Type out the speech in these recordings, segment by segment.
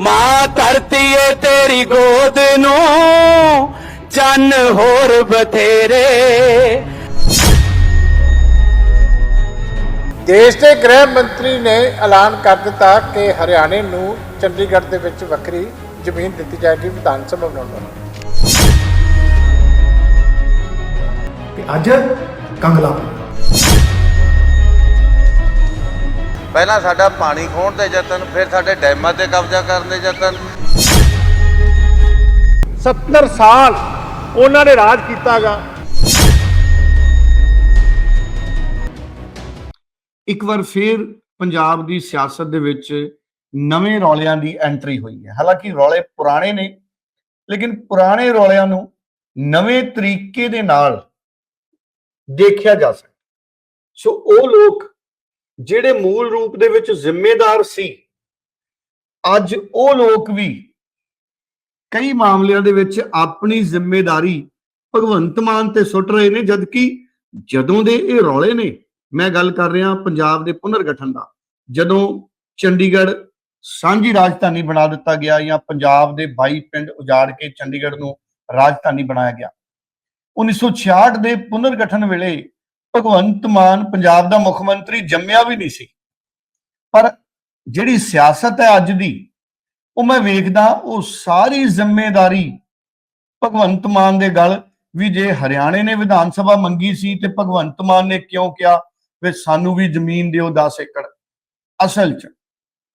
ਮਾਂ ਧਰਤੀ ਏ ਤੇਰੀ ਗੋਦ ਨੂੰ ਚੰਨ ਹੋਰ ਬਥੇਰੇ। ਦੇਸ਼ ਦੇ ਗ੍ਰਹਿ ਮੰਤਰੀ ਨੇ ਐਲਾਨ ਕਰ ਦਿੱਤਾ ਕਿ ਹਰਿਆਣੇ ਨੂੰ ਚੰਡੀਗੜ੍ਹ ਦੇ ਵਿੱਚ ਵੱਖਰੀ ਜ਼ਮੀਨ ਦਿੱਤੀ ਜਾਏਗੀ ਵਿਧਾਨ ਸਭਾ ਬਣਾਉਣ ਤੇ ਅੱਜ ਕੰਗਲਾ ਪਹਿਲਾਂ ਸਾਡਾ ਪਾਣੀ ਖੋਣ ਦੇ ਯਤਨ, ਫਿਰ ਸਾਡੇ ਡੈਮਾਂ ਤੇ ਕਬਜ਼ਾ ਕਰਨ ਦੇ ਯਤਨ। 70 ਸਾਲ ਉਹਨਾਂ ਨੇ ਰਾਜ ਕੀਤਾਗਾ। ਇੱਕ ਵਾਰ ਫਿਰ ਪੰਜਾਬ ਦੀ ਸਿਆਸਤ ਦੇ ਵਿੱਚ ਨਵੇਂ ਰੌਲਿਆਂ ਦੀ ਐਂਟਰੀ ਹੋਈ ਹੈ। ਹਾਲਾਂਕਿ ਰੌਲੇ ਪੁਰਾਣੇ ਨੇ, ਲੇਕਿਨ ਪੁਰਾਣੇ ਰੌਲਿਆਂ ਨੂੰ ਨਵੇਂ ਤਰੀਕੇ ਦੇ ਨਾਲ ਦੇਖਿਆ ਜਾ ਸਕਦਾ। ਸੋ ਉਹ ਲੋਕ ਜਿਹੜੇ ਮੂਲ ਰੂਪ ਦੇ ਵਿੱਚ ਜ਼ਿੰਮੇਦਾਰ ਸੀ, ਅੱਜ ਉਹ ਲੋਕ ਵੀ ਕਈ ਮਾਮਲਿਆਂ ਦੇ ਵਿੱਚ ਆਪਣੀ ਜ਼ਿੰਮੇਵਾਰੀ ਭਗਵੰਤ ਮਾਨ ਤੇ ਸੁੱਟ ਰਹੇ ਨੇ, ਜਦਕਿ ਜਦੋਂ ਦੇ ਇਹ ਰੌਲੇ ਨੇ, ਮੈਂ ਗੱਲ ਕਰ ਰਿਹਾ ਪੰਜਾਬ ਦੇ ਪੁਨਰਗਠਨ ਦਾ, ਜਦੋਂ ਚੰਡੀਗੜ੍ਹ ਸਾਂਝੀ ਰਾਜਧਾਨੀ ਬਣਾ ਦਿੱਤਾ ਗਿਆ ਜਾਂ ਪੰਜਾਬ ਦੇ 22 ਪਿੰਡ ਉਜਾੜ ਕੇ ਚੰਡੀਗੜ੍ਹ ਨੂੰ ਰਾਜਧਾਨੀ ਬਣਾਇਆ ਗਿਆ 1966 ਦੇ ਪੁਨਰਗਠਨ ਵੇਲੇ ਭਗਵੰਤ ਮਾਨ ਪੰਜਾਬ ਦਾ ਮੁੱਖ ਮੰਤਰੀ ਜੰਮਿਆ ਵੀ ਨਹੀਂ ਸੀ। ਪਰ ਜਿਹੜੀ ਸਿਆਸਤ ਹੈ ਅੱਜ ਦੀ, ਉਹ ਮੈਂ ਵੇਖਦਾ ਉਹ ਸਾਰੀ ਜ਼ਿੰਮੇਵਾਰੀ ਭਗਵੰਤ ਮਾਨ ਦੇ ਗੱਲ ਵੀ ਜੇ ਹਰਿਆਣੇ ਨੇ ਵਿਧਾਨ ਸਭਾ ਮੰਗੀ ਸੀ ਤੇ ਭਗਵੰਤ ਮਾਨ ਨੇ ਕਿਉਂ ਕਿਹਾ ਵੀ ਸਾਨੂੰ ਵੀ ਜ਼ਮੀਨ ਦਿਓ 10 ਏਕੜ। ਅਸਲ 'ਚ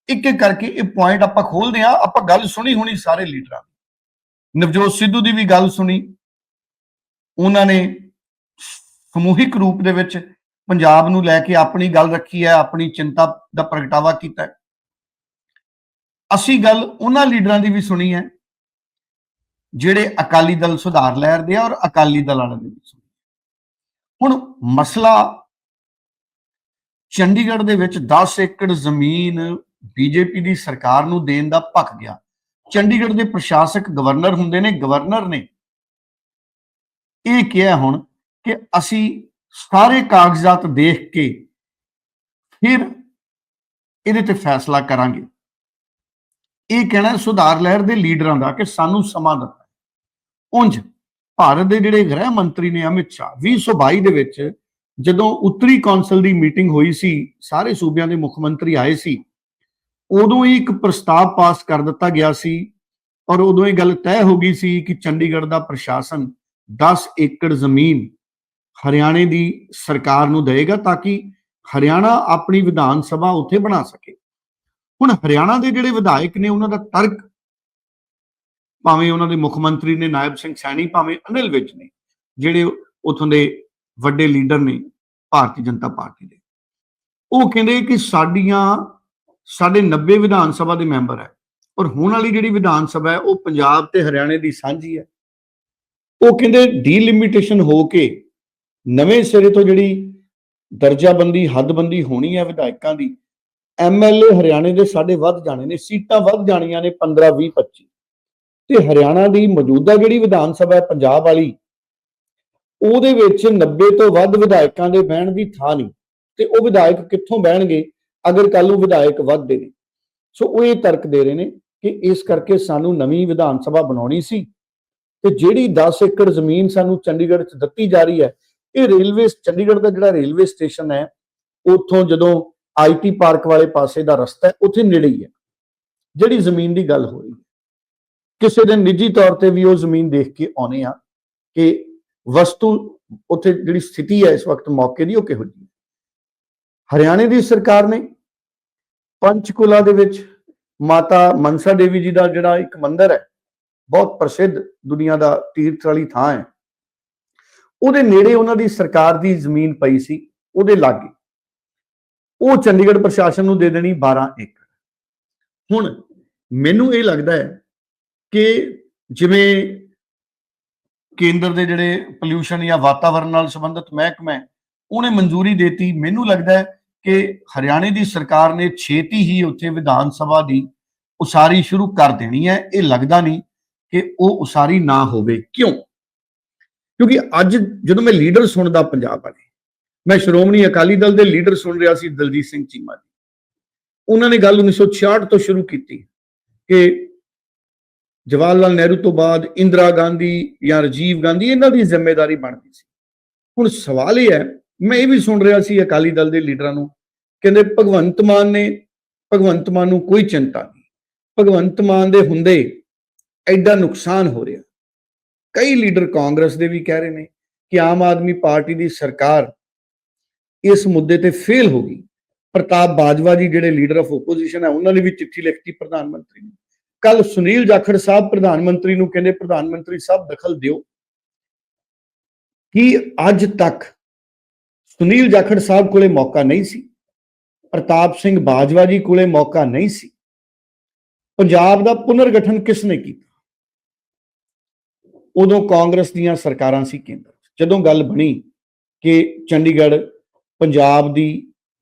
ਇੱਕ ਇੱਕ ਕਰਕੇ ਇਹ ਪੁਆਇੰਟ ਆਪਾਂ ਖੋਲਦੇ ਆ ਆਪਾਂ ਗੱਲ ਸੁਣੀ ਹੋਣੀ ਸਾਰੇ ਲੀਡਰਾਂ ਦੀ। ਨਵਜੋਤ ਸਿੱਧੂ ਦੀ ਵੀ ਗੱਲ ਸੁਣੀ। ਉਹਨਾਂ ਨੇ ਸਮੂਹਿਕ ਰੂਪ ਦੇ ਵਿੱਚ ਪੰਜਾਬ ਨੂੰ ਲੈ ਕੇ ਆਪਣੀ ਗੱਲ ਰੱਖੀ ਹੈ, ਆਪਣੀ ਚਿੰਤਾ ਦਾ ਪ੍ਰਗਟਾਵਾ ਕੀਤਾ ਹੈ। ਅਸੀਂ ਗੱਲ ਉਹਨਾਂ ਲੀਡਰਾਂ ਦੀ ਵੀ ਸੁਣੀ ਹੈ, ਜਿਹੜੇ ਅਕਾਲੀ ਦਲ ਸੁਧਾਰ ਲਹਿਰ ਦੇ ਆ ਔਰ ਅਕਾਲੀ ਦਲ ਵਾਲਿਆਂ ਦੀ ਵੀ ਸੁਣੀ ਹੁਣ ਮਸਲਾ ਚੰਡੀਗੜ੍ਹ ਦੇ ਵਿੱਚ 10 ਏਕੜ ਜ਼ਮੀਨ ਬੀਜੇਪੀ ਦੀ ਸਰਕਾਰ ਨੂੰ ਦੇਣ ਦਾ ਭੱਕ ਗਿਆ। ਚੰਡੀਗੜ੍ਹ ਦੇ ਪ੍ਰਸ਼ਾਸਕ ਗਵਰਨਰ ਹੁੰਦੇ ਨੇ, ਗਵਰਨਰ ਨੇ। ਇਹ ਕਿਹਾ ਹੁਣ ਕਿ ਅਸੀਂ ਸਾਰੇ ਕਾਗਜ਼ਾਤ ਦੇਖ ਕੇ ਫਿਰ ਇਹਦੇ ਤੇ ਫੈਸਲਾ ਕਰਾਂਗੇ। ਇਹ ਕਹਿਣਾ ਸੁਧਾਰ ਲਹਿਰ ਦੇ ਲੀਡਰਾਂ ਦਾ ਕਿ ਸਾਨੂੰ ਸਮਾਂ ਦਿੱਤਾ ਉੰਜ ਭਾਰਤ ਦੇ ਜਿਹੜੇ ਗ੍ਰਹਿ ਮੰਤਰੀ ਨੇ ਅਮਿਤ ਸ਼ਾਹ 2022 ਦੇ ਵਿੱਚ ਜਦੋਂ ਉੱਤਰੀ ਕੌਂਸਲ ਦੀ ਮੀਟਿੰਗ ਹੋਈ ਸੀ, ਸਾਰੇ ਸੂਬਿਆਂ ਦੇ ਮੁੱਖ ਮੰਤਰੀ ਆਏ ਸੀ, ਉਦੋਂ ਹੀ ਇੱਕ ਪ੍ਰਸਤਾਵ ਪਾਸ ਕਰ ਦਿੱਤਾ ਗਿਆ ਸੀ ਔਰ ਉਦੋਂ ਇਹ ਗੱਲ ਤੈਅ ਹੋ ਗਈ ਸੀ ਕਿ ਚੰਡੀਗੜ੍ਹ ਦਾ ਪ੍ਰਸ਼ਾਸਨ 10 ਏਕੜ ਜ਼ਮੀਨ ਹਰਿਆਣੇ ਦੀ ਸਰਕਾਰ ਨੂੰ ਦੇਵੇਗਾ ਤਾਂ ਕਿ ਹਰਿਆਣਾ ਆਪਣੀ ਵਿਧਾਨ ਸਭਾ ਉੱਥੇ ਬਣਾ ਸਕੇ। ਹੁਣ ਹਰਿਆਣਾ ਦੇ ਜਿਹੜੇ ਵਿਧਾਇਕ ਨੇ, ਉਹਨਾਂ ਦਾ ਤਰਕ ਭਾਵੇਂ ਉਹਨਾਂ ਦੇ ਮੁੱਖ ਮੰਤਰੀ ਨੇ ਨਾਇਬ ਸਿੰਘ ਸੈਣੀ, ਭਾਵੇਂ ਅਨਿਲ ਵਿਜ ਨੇ, ਜਿਹੜੇ ਉਥੋਂ ਦੇ ਵੱਡੇ ਲੀਡਰ ਨੇ ਭਾਰਤੀ ਜਨਤਾ ਪਾਰਟੀ ਦੇ। ਉਹ ਕਹਿੰਦੇ ਕਿ ਸਾਡੀਆਂ, ਸਾਡੇ 90 ਵਿਧਾਨ ਸਭਾ ਦੇ ਮੈਂਬਰ ਹੈ ਔਰ ਹੁਣ ਵਾਲੀ ਜਿਹੜੀ ਵਿਧਾਨ ਸਭਾ ਹੈ, ਉਹ ਪੰਜਾਬ ਤੇ ਹਰਿਆਣੇ ਦੀ ਸਾਂਝੀ ਹੈ। ਉਹ ਕਹਿੰਦੇ ਡੀਲਿਮਿਟੇਸ਼ਨ ਹੋ ਕੇ ਨਵੇਂ ਸਿਰੇ ਤੋਂ ਜਿਹੜੀ ਦਰਜਾਬੰਦੀ, ਹੱਦਬੰਦੀ ਹੋਣੀ ਹੈ ਵਿਧਾਇਕਾਂ ਦੀ ਐਮਐਲਏ ਹਰਿਆਣੇ ਦੇ ਸਾਡੇ ਵੱਧ ਜਾਣੇ ਨੇ, ਸੀਟਾਂ ਵੱਧ ਜਾਣੀਆਂ ਨੇ 15 20 25 ਤੇ ਹਰਿਆਣਾ ਦੀ ਮੌਜੂਦਾ ਜਿਹੜੀ ਵਿਧਾਨ ਸਭਾ ਹੈ ਪੰਜਾਬ ਵਾਲੀ, ਉਹਦੇ ਵਿੱਚ 90 ਤੋਂ ਵੱਧ ਵਿਧਾਇਕਾਂ ਦੇ ਬਹਿਣ ਦੀ ਥਾਂ ਨਹੀਂ, ਤੇ ਉਹ ਵਿਧਾਇਕ ਕਿੱਥੋਂ ਬਹਿਣਗੇ? ਅਗਰ ਕੱਲ ਨੂੰ ਵਿਧਾਇਕ ਵੱਧਦੇ ਨੇ। ਸੋ ਉਹ ਇਹ ਤਰਕ ਦੇ ਰਹੇ ਨੇ ਕਿ ਇਸ ਕਰਕੇ ਸਾਨੂੰ ਨਵੀਂ ਵਿਧਾਨ ਸਭਾ ਬਣਾਉਣੀ ਸੀ, ਤੇ ਜਿਹੜੀ 10 ਏਕੜ ਜ਼ਮੀਨ ਸਾਨੂੰ ਚੰਡੀਗੜ੍ਹ 'ਚ ਦਿੱਤੀ ਜਾ ਰਹੀ ਹੈ ਇਹ ਰੇਲਵੇ ਚੰਡੀਗੜ੍ਹ ਦਾ ਜਿਹੜਾ ਰੇਲਵੇ ਸਟੇਸ਼ਨ ਹੈ, ਉੱਥੋਂ ਜਦੋਂ ਆਈਟੀ ਪਾਰਕ ਵਾਲੇ ਪਾਸੇ ਦਾ ਰਸਤਾ ਹੈ, ਉੱਥੇ ਨੇੜੇ ਹੀ ਹੈ। ਜਿਹੜੀ ਜ਼ਮੀਨ ਦੀ ਗੱਲ ਹੋ ਰਹੀ ਹੈ, ਕਿਸੇ ਦਿਨ ਨਿੱਜੀ ਤੌਰ ਤੇ ਵੀ ਉਹ ਜ਼ਮੀਨ ਦੇਖ ਕੇ ਆਉਨੇ ਆ ਕਿ ਵਸਤੂ ਉੱਥੇ ਜਿਹੜੀ ਸਥਿਤੀ ਹੈ, ਇਸ ਵਕਤ ਮੌਕੇ ਦੀ ਉਹ ਕਿਹੋ ਜਿਹੀ ਹੈ। ਹਰਿਆਣੇ ਦੀ ਸਰਕਾਰ ਨੇ ਪੰਚਕੁਲਾ ਦੇ ਵਿੱਚ ਮਾਤਾ ਮਨਸਾ ਦੇਵੀ ਜੀ ਦਾ ਜਿਹੜਾ ਇੱਕ ਮੰਦਿਰ ਹੈ, ਬਹੁਤ ਪ੍ਰਸਿੱਧ ਦੁਨੀਆ ਦਾ ਤੀਰਥ ਵਾਲੀ ਥਾਂ ਹੈ। ਉਹਦੇ ਨੇੜੇ ਉਹਨਾਂ ਦੀ ਸਰਕਾਰ ਦੀ ਜ਼ਮੀਨ ਪਈ ਸੀ, ਉਹਦੇ ਲਾਗੇ। ਉਹ ਚੰਡੀਗੜ੍ਹ ਪ੍ਰਸ਼ਾਸਨ ਨੂੰ ਦੇ ਦੇਣੀ 12 ਏਕੜ। ਹੁਣ ਮੈਨੂੰ ਇਹ ਲੱਗਦਾ ਹੈ ਕਿ ਜਿਵੇਂ ਕੇਂਦਰ ਦੇ ਜਿਹੜੇ ਪੋਲਿਊਸ਼ਨ ਜਾਂ ਵਾਤਾਵਰਣ ਨਾਲ ਸੰਬੰਧਿਤ ਮਹਿਕਮਾ ਹੈ, ਉਹਨੇ ਮਨਜ਼ੂਰੀ ਦਿੱਤੀ। ਮੈਨੂੰ ਲੱਗਦਾ ਹੈ ਕਿ ਹਰਿਆਣੇ ਦੀ ਸਰਕਾਰ ਨੇ ਛੇਤੀ ਹੀ ਉੱਥੇ ਵਿਧਾਨ ਸਭਾ ਦੀ ਉਸਾਰੀ ਸ਼ੁਰੂ ਕਰ ਦੇਣੀ ਹੈ। ਇਹ ਲੱਗਦਾ ਨਹੀਂ ਕਿ ਉਹ ਉਸਾਰੀ ਨਾ ਹੋਵੇ। ਕਿਉਂ? ਕਿਉਂਕਿ ਅੱਜ ਜਦੋਂ ਮੈਂ ਲੀਡਰ ਸੁਣਦਾ ਪੰਜਾਬ ਵਾਲੇ, ਮੈਂ ਸ਼੍ਰੋਮਣੀ ਅਕਾਲੀ ਦਲ ਦੇ ਲੀਡਰ ਸੁਣ ਰਿਹਾ ਸੀ ਦਲਜੀਤ ਸਿੰਘ ਚੀਮਾ ਜੀ। ਉਹਨਾਂ ਨੇ ਗੱਲ 1966 ਤੋਂ ਸ਼ੁਰੂ ਕੀਤੀ ਕਿ ਜਵਾਹਰ ਲਾਲ ਨਹਿਰੂ ਤੋਂ ਬਾਅਦ ਇੰਦਰਾ ਗਾਂਧੀ ਜਾਂ ਰਾਜੀਵ ਗਾਂਧੀ, ਇਹਨਾਂ ਦੀ ਜ਼ਿੰਮੇਵਾਰੀ ਬਣਦੀ ਸੀ। ਹੁਣ ਸਵਾਲ ਇਹ ਹੈ, ਮੈਂ ਇਹ ਵੀ ਸੁਣ ਰਿਹਾ ਸੀ ਅਕਾਲੀ ਦਲ ਦੇ ਲੀਡਰਾਂ ਨੂੰ, ਕਹਿੰਦੇ ਭਗਵੰਤ ਮਾਨ ਨੇ, ਭਗਵੰਤ ਮਾਨ ਨੂੰ ਕੋਈ ਚਿੰਤਾ ਨਹੀਂ। ਭਗਵੰਤ ਮਾਨ ਦੇ ਹੁੰਦੇ ਐਡਾ ਨੁਕਸਾਨ ਹੋ ਰਿਹਾ। ਕਈ ਲੀਡਰ ਕਾਂਗਰਸ ਦੇ ਵੀ ਕਹਿ ਰਹੇ ਨੇ ਕਿ ਆਮ ਆਦਮੀ ਪਾਰਟੀ ਦੀ ਸਰਕਾਰ ਇਸ ਮੁੱਦੇ ਤੇ ਫੇਲ ਹੋ ਗਈ। ਪ੍ਰਤਾਪ ਬਾਜਵਾ ਜੀ ਜਿਹੜੇ ਲੀਡਰ ਆਫ ਆਪੋਜੀਸ਼ਨ ਹੈ, ਉਹਨਾਂ ਨੇ ਵੀ ਚਿੱਠੀ ਲਿਖਤੀ ਪ੍ਰਧਾਨ ਮੰਤਰੀ ਨੂੰ। ਕੱਲ ਸੁਨੀਲ ਜਾਖੜ ਸਾਹਿਬ ਪ੍ਰਧਾਨ ਮੰਤਰੀ ਨੂੰ ਕਹਿੰਦੇ, ਪ੍ਰਧਾਨ ਮੰਤਰੀ ਸਾਹਿਬ, ਦਖਲ ਦਿਓ। ਕਿ ਅੱਜ ਤੱਕ ਸੁਨੀਲ ਜਾਖੜ ਸਾਹਿਬ ਕੋਲੇ ਮੌਕਾ ਨਹੀਂ ਸੀ? ਪ੍ਰਤਾਪ ਸਿੰਘ ਬਾਜਵਾ ਜੀ ਕੋਲੇ ਮੌਕਾ ਨਹੀਂ ਸੀ? ਪੰਜਾਬ ਦਾ ਪੁਨਰਗਠਨ ਕਿਸ ਨੇ ਕੀਤਾ? ਉਦੋਂ ਕਾਂਗਰਸ ਦੀਆਂ ਸਰਕਾਰਾਂ ਸੀ ਕੇਂਦਰ। ਜਦੋਂ ਗੱਲ ਬਣੀ ਕਿ ਚੰਡੀਗੜ੍ਹ ਪੰਜਾਬ ਦੀ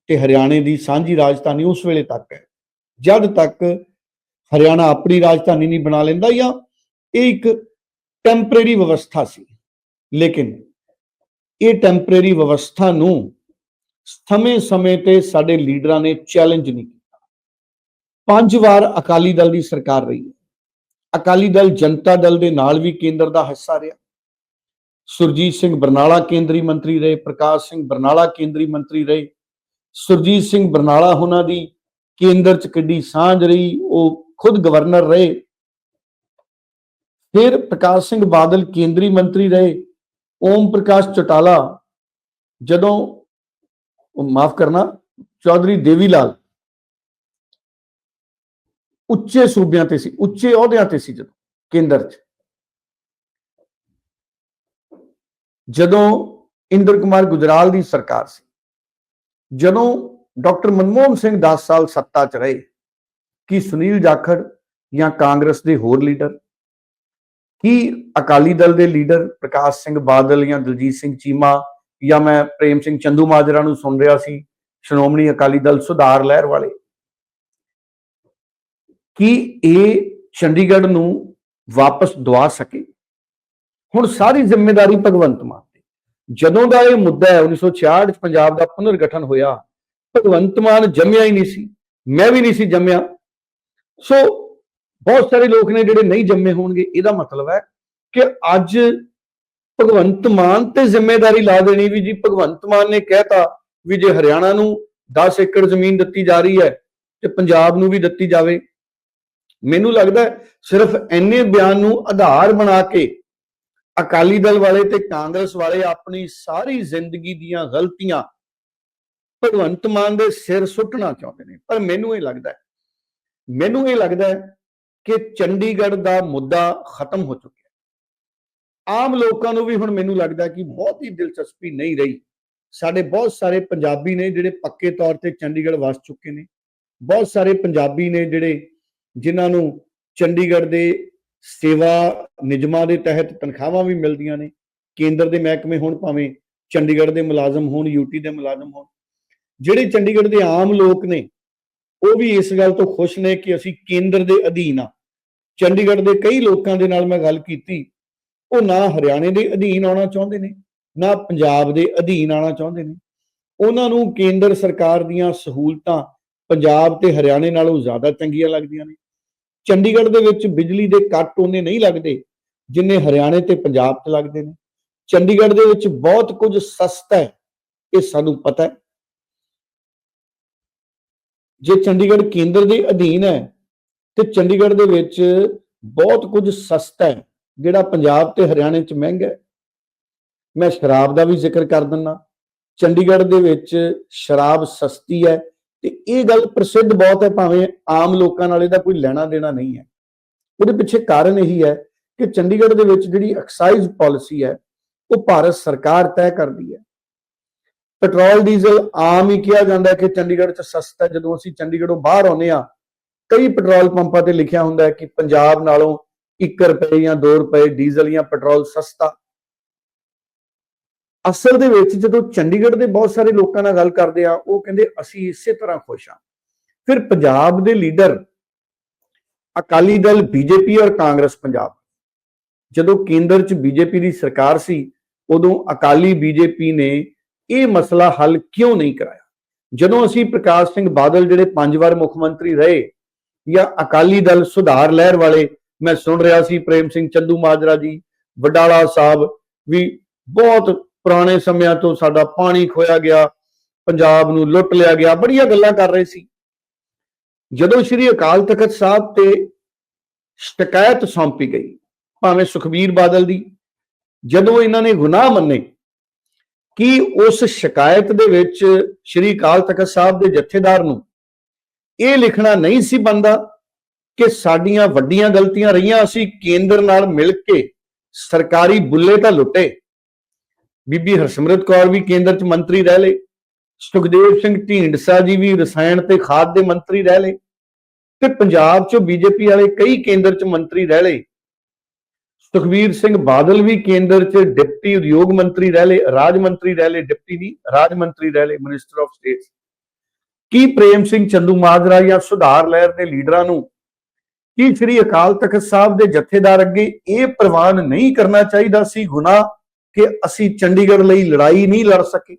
ਤੇ ਹਰਿਆਣੇ ਦੀ ਸਾਂਝੀ ਰਾਜਧਾਨੀ ਉਸ ਵੇਲੇ ਤੱਕ ਹੈ, ਜਦ ਤੱਕ ਹਰਿਆਣਾ ਆਪਣੀ ਰਾਜਧਾਨੀ ਨਹੀਂ ਬਣਾ ਲੈਂਦਾ ਜਾਂ ਇਹ ਇੱਕ ਟੈਂਪਰੇਰੀ ਵਿਵਸਥਾ ਸੀ। ਲੇਕਿਨ ਇਹ ਟੈਂਪਰੇਰੀ ਵਿਵਸਥਾ ਨੂੰ ਸਮੇਂ-ਸਮੇਂ ਤੇ ਸਾਡੇ ਲੀਡਰਾਂ ਨੇ ਚੈਲੰਜ ਨਹੀਂ ਕੀਤਾ। ਪੰਜ ਵਾਰ ਅਕਾਲੀ ਦਲ ਦੀ ਸਰਕਾਰ ਰਹੀ ਹੈ। ਅਕਾਲੀ ਦਲ ਜਨਤਾ ਦਲ ਦੇ ਨਾਲ ਵੀ ਕੇਂਦਰ ਦਾ ਹਿੱਸਾ ਰਿਹਾ। ਸੁਰਜੀਤ ਸਿੰਘ ਬਰਨਾਲਾ ਕੇਂਦਰੀ ਮੰਤਰੀ ਰਹੇ, ਪ੍ਰਕਾਸ਼ ਸਿੰਘ ਬਰਨਾਲਾ ਕੇਂਦਰੀ ਮੰਤਰੀ ਰਹੇ। ਸੁਰਜੀਤ ਸਿੰਘ ਬਰਨਾਲਾ ਉਹਨਾਂ ਦੀ ਕੇਂਦਰ ਚ ਕਿੱਡੀ ਸਾਂਝ ਰਹੀ, ਉਹ ਖੁਦ ਗਵਰਨਰ ਰਹੇ। ਫਿਰ ਪ੍ਰਕਾਸ਼ ਸਿੰਘ ਬਾਦਲ ਕੇਂਦਰੀ ਮੰਤਰੀ ਰਹੇ, ਓਮ ਪ੍ਰਕਾਸ਼ ਚੌਟਾਲਾ। ਜਦੋਂ ਮਾਫ ਕਰਨਾ, ਚੌਧਰੀ ਦੇਵੀ ਲਾਲ ਉੱਚੇ ਸੂਬਿਆਂ ਤੇ ਸੀ, ਉੱਚੇ ਅਹੁਦਿਆਂ ਤੇ ਸੀ ਜਦੋਂ, ਕੇਂਦਰ 'ਚ। ਜਦੋਂ ਇੰਦਰ ਕੁਮਾਰ ਗੁਜਰਾਲ ਦੀ ਸਰਕਾਰ ਸੀ, ਜਦੋਂ ਡਾਕਟਰ ਮਨਮੋਹਨ ਸਿੰਘ 10 ਸਾਲ ਸੱਤਾ 'ਚ ਰਹੇ, ਕੀ ਸੁਨੀਲ ਜਾਖੜ ਜਾਂ ਕਾਂਗਰਸ ਦੇ ਹੋਰ ਲੀਡਰ, ਕੀ ਅਕਾਲੀ ਦਲ ਦੇ ਲੀਡਰ ਪ੍ਰਕਾਸ਼ ਸਿੰਘ ਬਾਦਲ ਜਾਂ ਦਲਜੀਤ ਸਿੰਘ ਚੀਮਾ ਜਾਂ ਮੈਂ ਪ੍ਰੇਮ ਸਿੰਘ ਚੰਦੂ ਮਾਜਰਾ ਨੂੰ ਸੁਣ ਰਿਹਾ ਸੀ, ਸ਼੍ਰੋਮਣੀ ਅਕਾਲੀ ਦਲ ਸੁਧਾਰ ਲਹਿਰ ਵਾਲੇ ਕਿ ਇਹ ਚੰਡੀਗੜ੍ਹ ਨੂੰ ਵਾਪਸ ਦਵਾ ਸਕੇ। ਹੁਣ ਸਾਰੀ ਜ਼ਿੰਮੇਵਾਰੀ ਭਗਵੰਤ ਮਾਨ ਤੇ। ਜਦੋਂ ਦਾ ਇਹ ਮੁੱਦਾ ਹੈ 1966 ਚ ਪੰਜਾਬ ਦਾ ਪੁਨਰਗਠਨ ਹੋਇਆ, ਭਗਵੰਤ ਮਾਨ ਜੰਮਿਆ ਹੀ ਨਹੀਂ ਸੀ। ਮੈਂ ਵੀ ਨਹੀਂ ਸੀ ਜੰਮਿਆ। ਸੋ ਬਹੁਤ ਸਾਰੇ ਲੋਕ ਨੇ ਜਿਹੜੇ ਨਹੀਂ ਜੰਮੇ ਹੋਣਗੇ, ਇਹਦਾ ਮਤਲਬ ਹੈ ਕਿ ਅੱਜ ਭਗਵੰਤ ਮਾਨ ਤੇ ਜ਼ਿੰਮੇਵਾਰੀ ਲਾ ਦੇਣੀ ਵੀ ਜੀ, ਭਗਵੰਤ ਮਾਨ ਨੇ ਕਹਿਤਾ ਵੀ ਜੇ ਹਰਿਆਣਾ ਨੂੰ 10 ਏਕੜ ਜ਼ਮੀਨ ਦਿੱਤੀ ਜਾ ਰਹੀ ਹੈ ਤੇ ਪੰਜਾਬ ਨੂੰ ਵੀ ਦਿੱਤੀ ਜਾਵੇ ਮੈਨੂੰ ਲੱਗਦਾ ਸਿਰਫ ਐਨੇ ਬਿਆਨ ਨੂੰ ਆਧਾਰ ਬਣਾ ਕੇ ਅਕਾਲੀ ਦਲ ਵਾਲੇ ਤੇ ਕਾਂਗਰਸ ਵਾਲੇ ਆਪਣੀ ਸਾਰੀ ਜ਼ਿੰਦਗੀ ਦੀਆਂ ਗਲਤੀਆਂ ਭਗਵੰਤ ਮਾਨ ਦੇ ਸਿਰ ਸੁੱਟਣਾ ਚਾਹੁੰਦੇ ਨੇ। ਪਰ ਮੈਨੂੰ ਇਹ ਲੱਗਦਾ ਮੈਨੂੰ ਇਹ ਲੱਗਦਾ ਕਿ ਚੰਡੀਗੜ੍ਹ ਦਾ ਮੁੱਦਾ ਖਤਮ ਹੋ ਚੁੱਕਿਆ ਆਮ ਲੋਕਾਂ ਨੂੰ ਵੀ ਹੁਣ ਮੈਨੂੰ ਲੱਗਦਾ ਕਿ ਬਹੁਤ ਹੀ ਦਿਲਚਸਪੀ ਨਹੀਂ ਰਹੀ। ਸਾਡੇ ਬਹੁਤ ਸਾਰੇ ਪੰਜਾਬੀ ਨੇ ਜਿਹੜੇ ਪੱਕੇ ਤੌਰ ਤੇ ਚੰਡੀਗੜ੍ਹ ਵਸ ਚੁੱਕੇ ਨੇ, ਬਹੁਤ ਸਾਰੇ ਪੰਜਾਬੀ ਨੇ ਜਿਹੜੇ ਜਿਨ੍ਹਾਂ ਨੂੰ ਚੰਡੀਗੜ੍ਹ ਦੇ ਸੇਵਾ ਨਿਯਮਾਂ ਦੇ ਤਹਿਤ ਤਨਖਾਹਾਂ ਵੀ ਮਿਲਦੀਆਂ ਨੇ, ਕੇਂਦਰ ਦੇ ਮਹਿਕਮੇ ਹੋਣ ਭਾਵੇਂ ਚੰਡੀਗੜ੍ਹ ਦੇ ਮੁਲਾਜ਼ਮ ਹੋਣ ਯੂਟੀ ਦੇ ਮੁਲਾਜ਼ਮ ਹੋਣ, ਜਿਹੜੇ ਚੰਡੀਗੜ੍ਹ ਦੇ ਆਮ ਲੋਕ ਨੇ, ਉਹ ਵੀ ਇਸ ਗੱਲ ਤੋਂ ਖੁਸ਼ ਨੇ ਕਿ ਅਸੀਂ ਕੇਂਦਰ ਦੇ ਅਧੀਨ ਆ। ਚੰਡੀਗੜ੍ਹ ਦੇ ਕਈ ਲੋਕਾਂ ਦੇ ਨਾਲ ਮੈਂ ਗੱਲ ਕੀਤੀ, ਉਹ ਨਾ ਹਰਿਆਣੇ ਦੇ ਅਧੀਨ ਆਉਣਾ ਚਾਹੁੰਦੇ ਨੇ, ਨਾ ਪੰਜਾਬ ਦੇ ਅਧੀਨ ਆਉਣਾ ਚਾਹੁੰਦੇ ਨੇ। ਉਹਨਾਂ ਨੂੰ ਕੇਂਦਰ ਸਰਕਾਰ ਦੀਆਂ ਸਹੂਲਤਾਂ ਪੰਜਾਬ ਤੇ ਹਰਿਆਣੇ ਨਾਲੋਂ ਜ਼ਿਆਦਾ ਚੰਗੀਆਂ ਲੱਗਦੀਆਂ ਨੇ। ਚੰਡੀਗੜ੍ਹ ਦੇ ਵਿੱਚ ਬਿਜਲੀ ਦੇ ਕੱਟ ਉਹਨੇ ਨਹੀਂ ਲੱਗਦੇ, ਜਿੰਨੇ ਹਰਿਆਣੇ ਤੇ ਪੰਜਾਬ 'ਚ ਲੱਗਦੇ ਨੇ। ਚੰਡੀਗੜ੍ਹ ਦੇ ਵਿੱਚ ਬਹੁਤ ਕੁਝ ਸਸਤਾ ਹੈ, ਇਹ ਸਾਨੂੰ ਪਤਾ ਹੈ। ਜੇ ਚੰਡੀਗੜ੍ਹ ਕੇਂਦਰ ਦੇ ਅਧੀਨ ਹੈ, ਤੇ ਚੰਡੀਗੜ੍ਹ ਦੇ ਵਿੱਚ ਬਹੁਤ ਕੁਝ ਸਸਤਾ ਹੈ, ਜਿਹੜਾ ਪੰਜਾਬ ਤੇ ਹਰਿਆਣੇ 'ਚ ਮਹਿੰਗਾ ਹੈ। ਮੈਂ ਸ਼ਰਾਬ ਦਾ ਵੀ ਜ਼ਿਕਰ ਕਰ ਦਿੰਨਾ ਚੰਡੀਗੜ੍ਹ ਦੇ ਵਿੱਚ ਸ਼ਰਾਬ ਸਸਤੀ ਹੈ ਤੇ ਇਹ ਗੱਲ ਪ੍ਰਸਿੱਧ ਬਹੁਤ ਹੈ, ਭਾਵੇਂ ਆਮ ਲੋਕਾਂ ਨਾਲ ਇਹਦਾ ਕੋਈ ਲੈਣਾ ਦੇਣਾ ਨਹੀਂ ਹੈ। ਉਹਦੇ ਪਿੱਛੇ ਕਾਰਨ ਇਹੀ ਹੈ ਕਿ ਚੰਡੀਗੜ੍ਹ ਦੇ ਵਿੱਚ ਜਿਹੜੀ ਐਕਸਾਈਜ਼ ਪਾਲਿਸੀ ਹੈ, ਉਹ ਭਾਰਤ ਸਰਕਾਰ ਤੈਅ ਕਰਦੀ ਹੈ। ਪੈਟਰੋਲ, ਡੀਜ਼ਲ ਆਮ ਹੀ ਕਿਹਾ ਜਾਂਦਾ ਕਿ ਚੰਡੀਗੜ੍ਹ 'ਚ ਸਸਤਾ ਹੈ। ਜਦੋਂ ਅਸੀਂ ਚੰਡੀਗੜ੍ਹੋਂ ਬਾਹਰ ਆਉਂਦੇ ਆ ਕਈ ਪੈਟਰੋਲ ਪੰਪਾਂ ਤੇ ਲਿਖਿਆ ਹੁੰਦਾ ਹੈ ਕਿ ਪੰਜਾਬ ਨਾਲੋਂ 1 ਰੁਪਏ ਜਾਂ 2 ਰੁਪਏ ਡੀਜ਼ਲ ਜਾਂ ਪੈਟਰੋਲ ਸਸਤਾ। ਅਸਲ ਦੇ ਵਿੱਚ ਜਦੋਂ ਚੰਡੀਗੜ੍ਹ ਦੇ ਬਹੁਤ ਸਾਰੇ ਲੋਕਾਂ ਨਾਲ ਗੱਲ ਕਰਦੇ ਆ, ਉਹ ਕਹਿੰਦੇ, ਅਸੀਂ ਇਸੇ ਤਰ੍ਹਾਂ ਖੁਸ਼ ਆ ਫਿਰ ਪੰਜਾਬ ਦੇ ਲੀਡਰ ਅਕਾਲੀ ਦਲ, ਬੀਜੇਪੀ ਔਰ ਕਾਂਗਰਸ ਪੰਜਾਬ। ਜਦੋਂ ਕੇਂਦਰ 'ਚ ਬੀਜੇਪੀ ਦੀ ਸਰਕਾਰ ਸੀ, ਉਦੋਂ ਅਕਾਲੀ ਬੀਜੇਪੀ ਨੇ ਇਹ ਮਸਲਾ ਹੱਲ ਕਿਉਂ ਨਹੀਂ ਕਰਾਇਆ? ਜਦੋਂ ਅਸੀਂ ਪ੍ਰਕਾਸ਼ ਸਿੰਘ ਬਾਦਲ ਜਿਹੜੇ ਪੰਜ ਵਾਰ ਮੁੱਖ ਮੰਤਰੀ ਰਹੇ ਜਾਂ ਅਕਾਲੀ ਦਲ ਸੁਧਾਰ ਲਹਿਰ ਵਾਲੇ, ਮੈਂ ਸੁਣ ਰਿਹਾ ਸੀ ਪ੍ਰੇਮ ਸਿੰਘ ਚੰਦੂ ਮਾਜਰਾ ਜੀ, ਵਡਾਲਾ ਸਾਹਿਬ ਵੀ ਬਹੁਤ ਪੁਰਾਣੇ ਸਮਿਆਂ ਤੋਂ ਸਾਡਾ ਪਾਣੀ ਖੋਇਆ ਗਿਆ, ਪੰਜਾਬ ਨੂੰ ਲੁੱਟ ਲਿਆ ਗਿਆ, ਬੜੀਆਂ ਗੱਲਾਂ ਕਰ ਰਹੇ ਸੀ। ਜਦੋਂ ਸ੍ਰੀ ਅਕਾਲ ਤਖਤ ਸਾਹਿਬ ਤੇ ਸ਼ਿਕਾਇਤ ਸੌਂਪੀ ਗਈ, ਭਾਵੇਂ ਸੁਖਬੀਰ ਬਾਦਲ ਦੀ, ਜਦੋਂ ਇਹਨਾਂ ਨੇ ਗੁਨਾਹ ਮੰਨੇ, ਕਿ ਉਸ ਸ਼ਿਕਾਇਤ ਦੇ ਵਿੱਚ ਸ੍ਰੀ ਅਕਾਲ ਤਖਤ ਸਾਹਿਬ ਦੇ ਜਥੇਦਾਰ ਨੂੰ ਇਹ ਲਿਖਣਾ ਨਹੀਂ ਸੀ ਬੰਦਾ ਕਿ ਸਾਡੀਆਂ ਵੱਡੀਆਂ ਗਲਤੀਆਂ ਰਹੀਆਂ, ਅਸੀਂ ਕੇਂਦਰ ਨਾਲ ਮਿਲ ਕੇ ਸਰਕਾਰੀ ਬੁੱਲੇ ਤਾਂ ਲੁੱਟੇ। ਬੀਬੀ ਹਰਸਿਮਰਤ ਕੌਰ ਵੀ ਕੇਂਦਰ 'ਚ ਮੰਤਰੀ ਰਹਿ ਲਏ। ਸੁਖਦੇਵ ਸਿੰਘ ਢੀਂਡਸਾ ਜੀ ਵੀ ਰਸਾਇਣ ਤੇ ਖਾਦ ਦੇ ਮੰਤਰੀ ਰਹਿ ਲਏ ਤੇ ਪੰਜਾਬ 'ਚੋਂ ਬੀਜੇਪੀ ਵਾਲੇ ਕਈ ਕੇਂਦਰ 'ਚ ਮੰਤਰੀ ਰਹਿ ਲਏ। ਸੁਖਵੀਰ ਸਿੰਘ ਬਾਦਲ ਵੀ ਕੇਂਦਰ 'ਚ ਡਿਪਟੀ ਉਦਯੋਗ ਮੰਤਰੀ ਰਹਿ ਲਏ, ਰਾਜ ਮੰਤਰੀ ਰਹਿ ਲਏ, ਡਿਪਟੀ ਨਹੀਂ, ਰਾਜ ਮੰਤਰੀ ਰਹਿ ਲਏ ਮਿਨਿਸਟਰ ਆਫ ਸਟੇਟ ਕੀ ਪ੍ਰੇਮ ਸਿੰਘ ਚੰਦੂ ਮਾਜਰਾ ਜਾਂ ਸੁਧਾਰ ਲਹਿਰ ਦੇ ਲੀਡਰਾਂ ਨੂੰ ਕੀ ਸ੍ਰੀ ਅਕਾਲ ਤਖਤ ਸਾਹਿਬ ਦੇ ਜਥੇਦਾਰ ਅੱਗੇ ਇਹ ਪ੍ਰਵਾਨ ਨਹੀਂ ਕਰਨਾ ਚਾਹੀਦਾ ਸੀ ਗੁਨਾਹ? ਕਿ ਅਸੀਂ ਚੰਡੀਗੜ੍ਹ ਲਈ ਲੜਾਈ ਨਹੀਂ ਲੜ ਸਕੇ।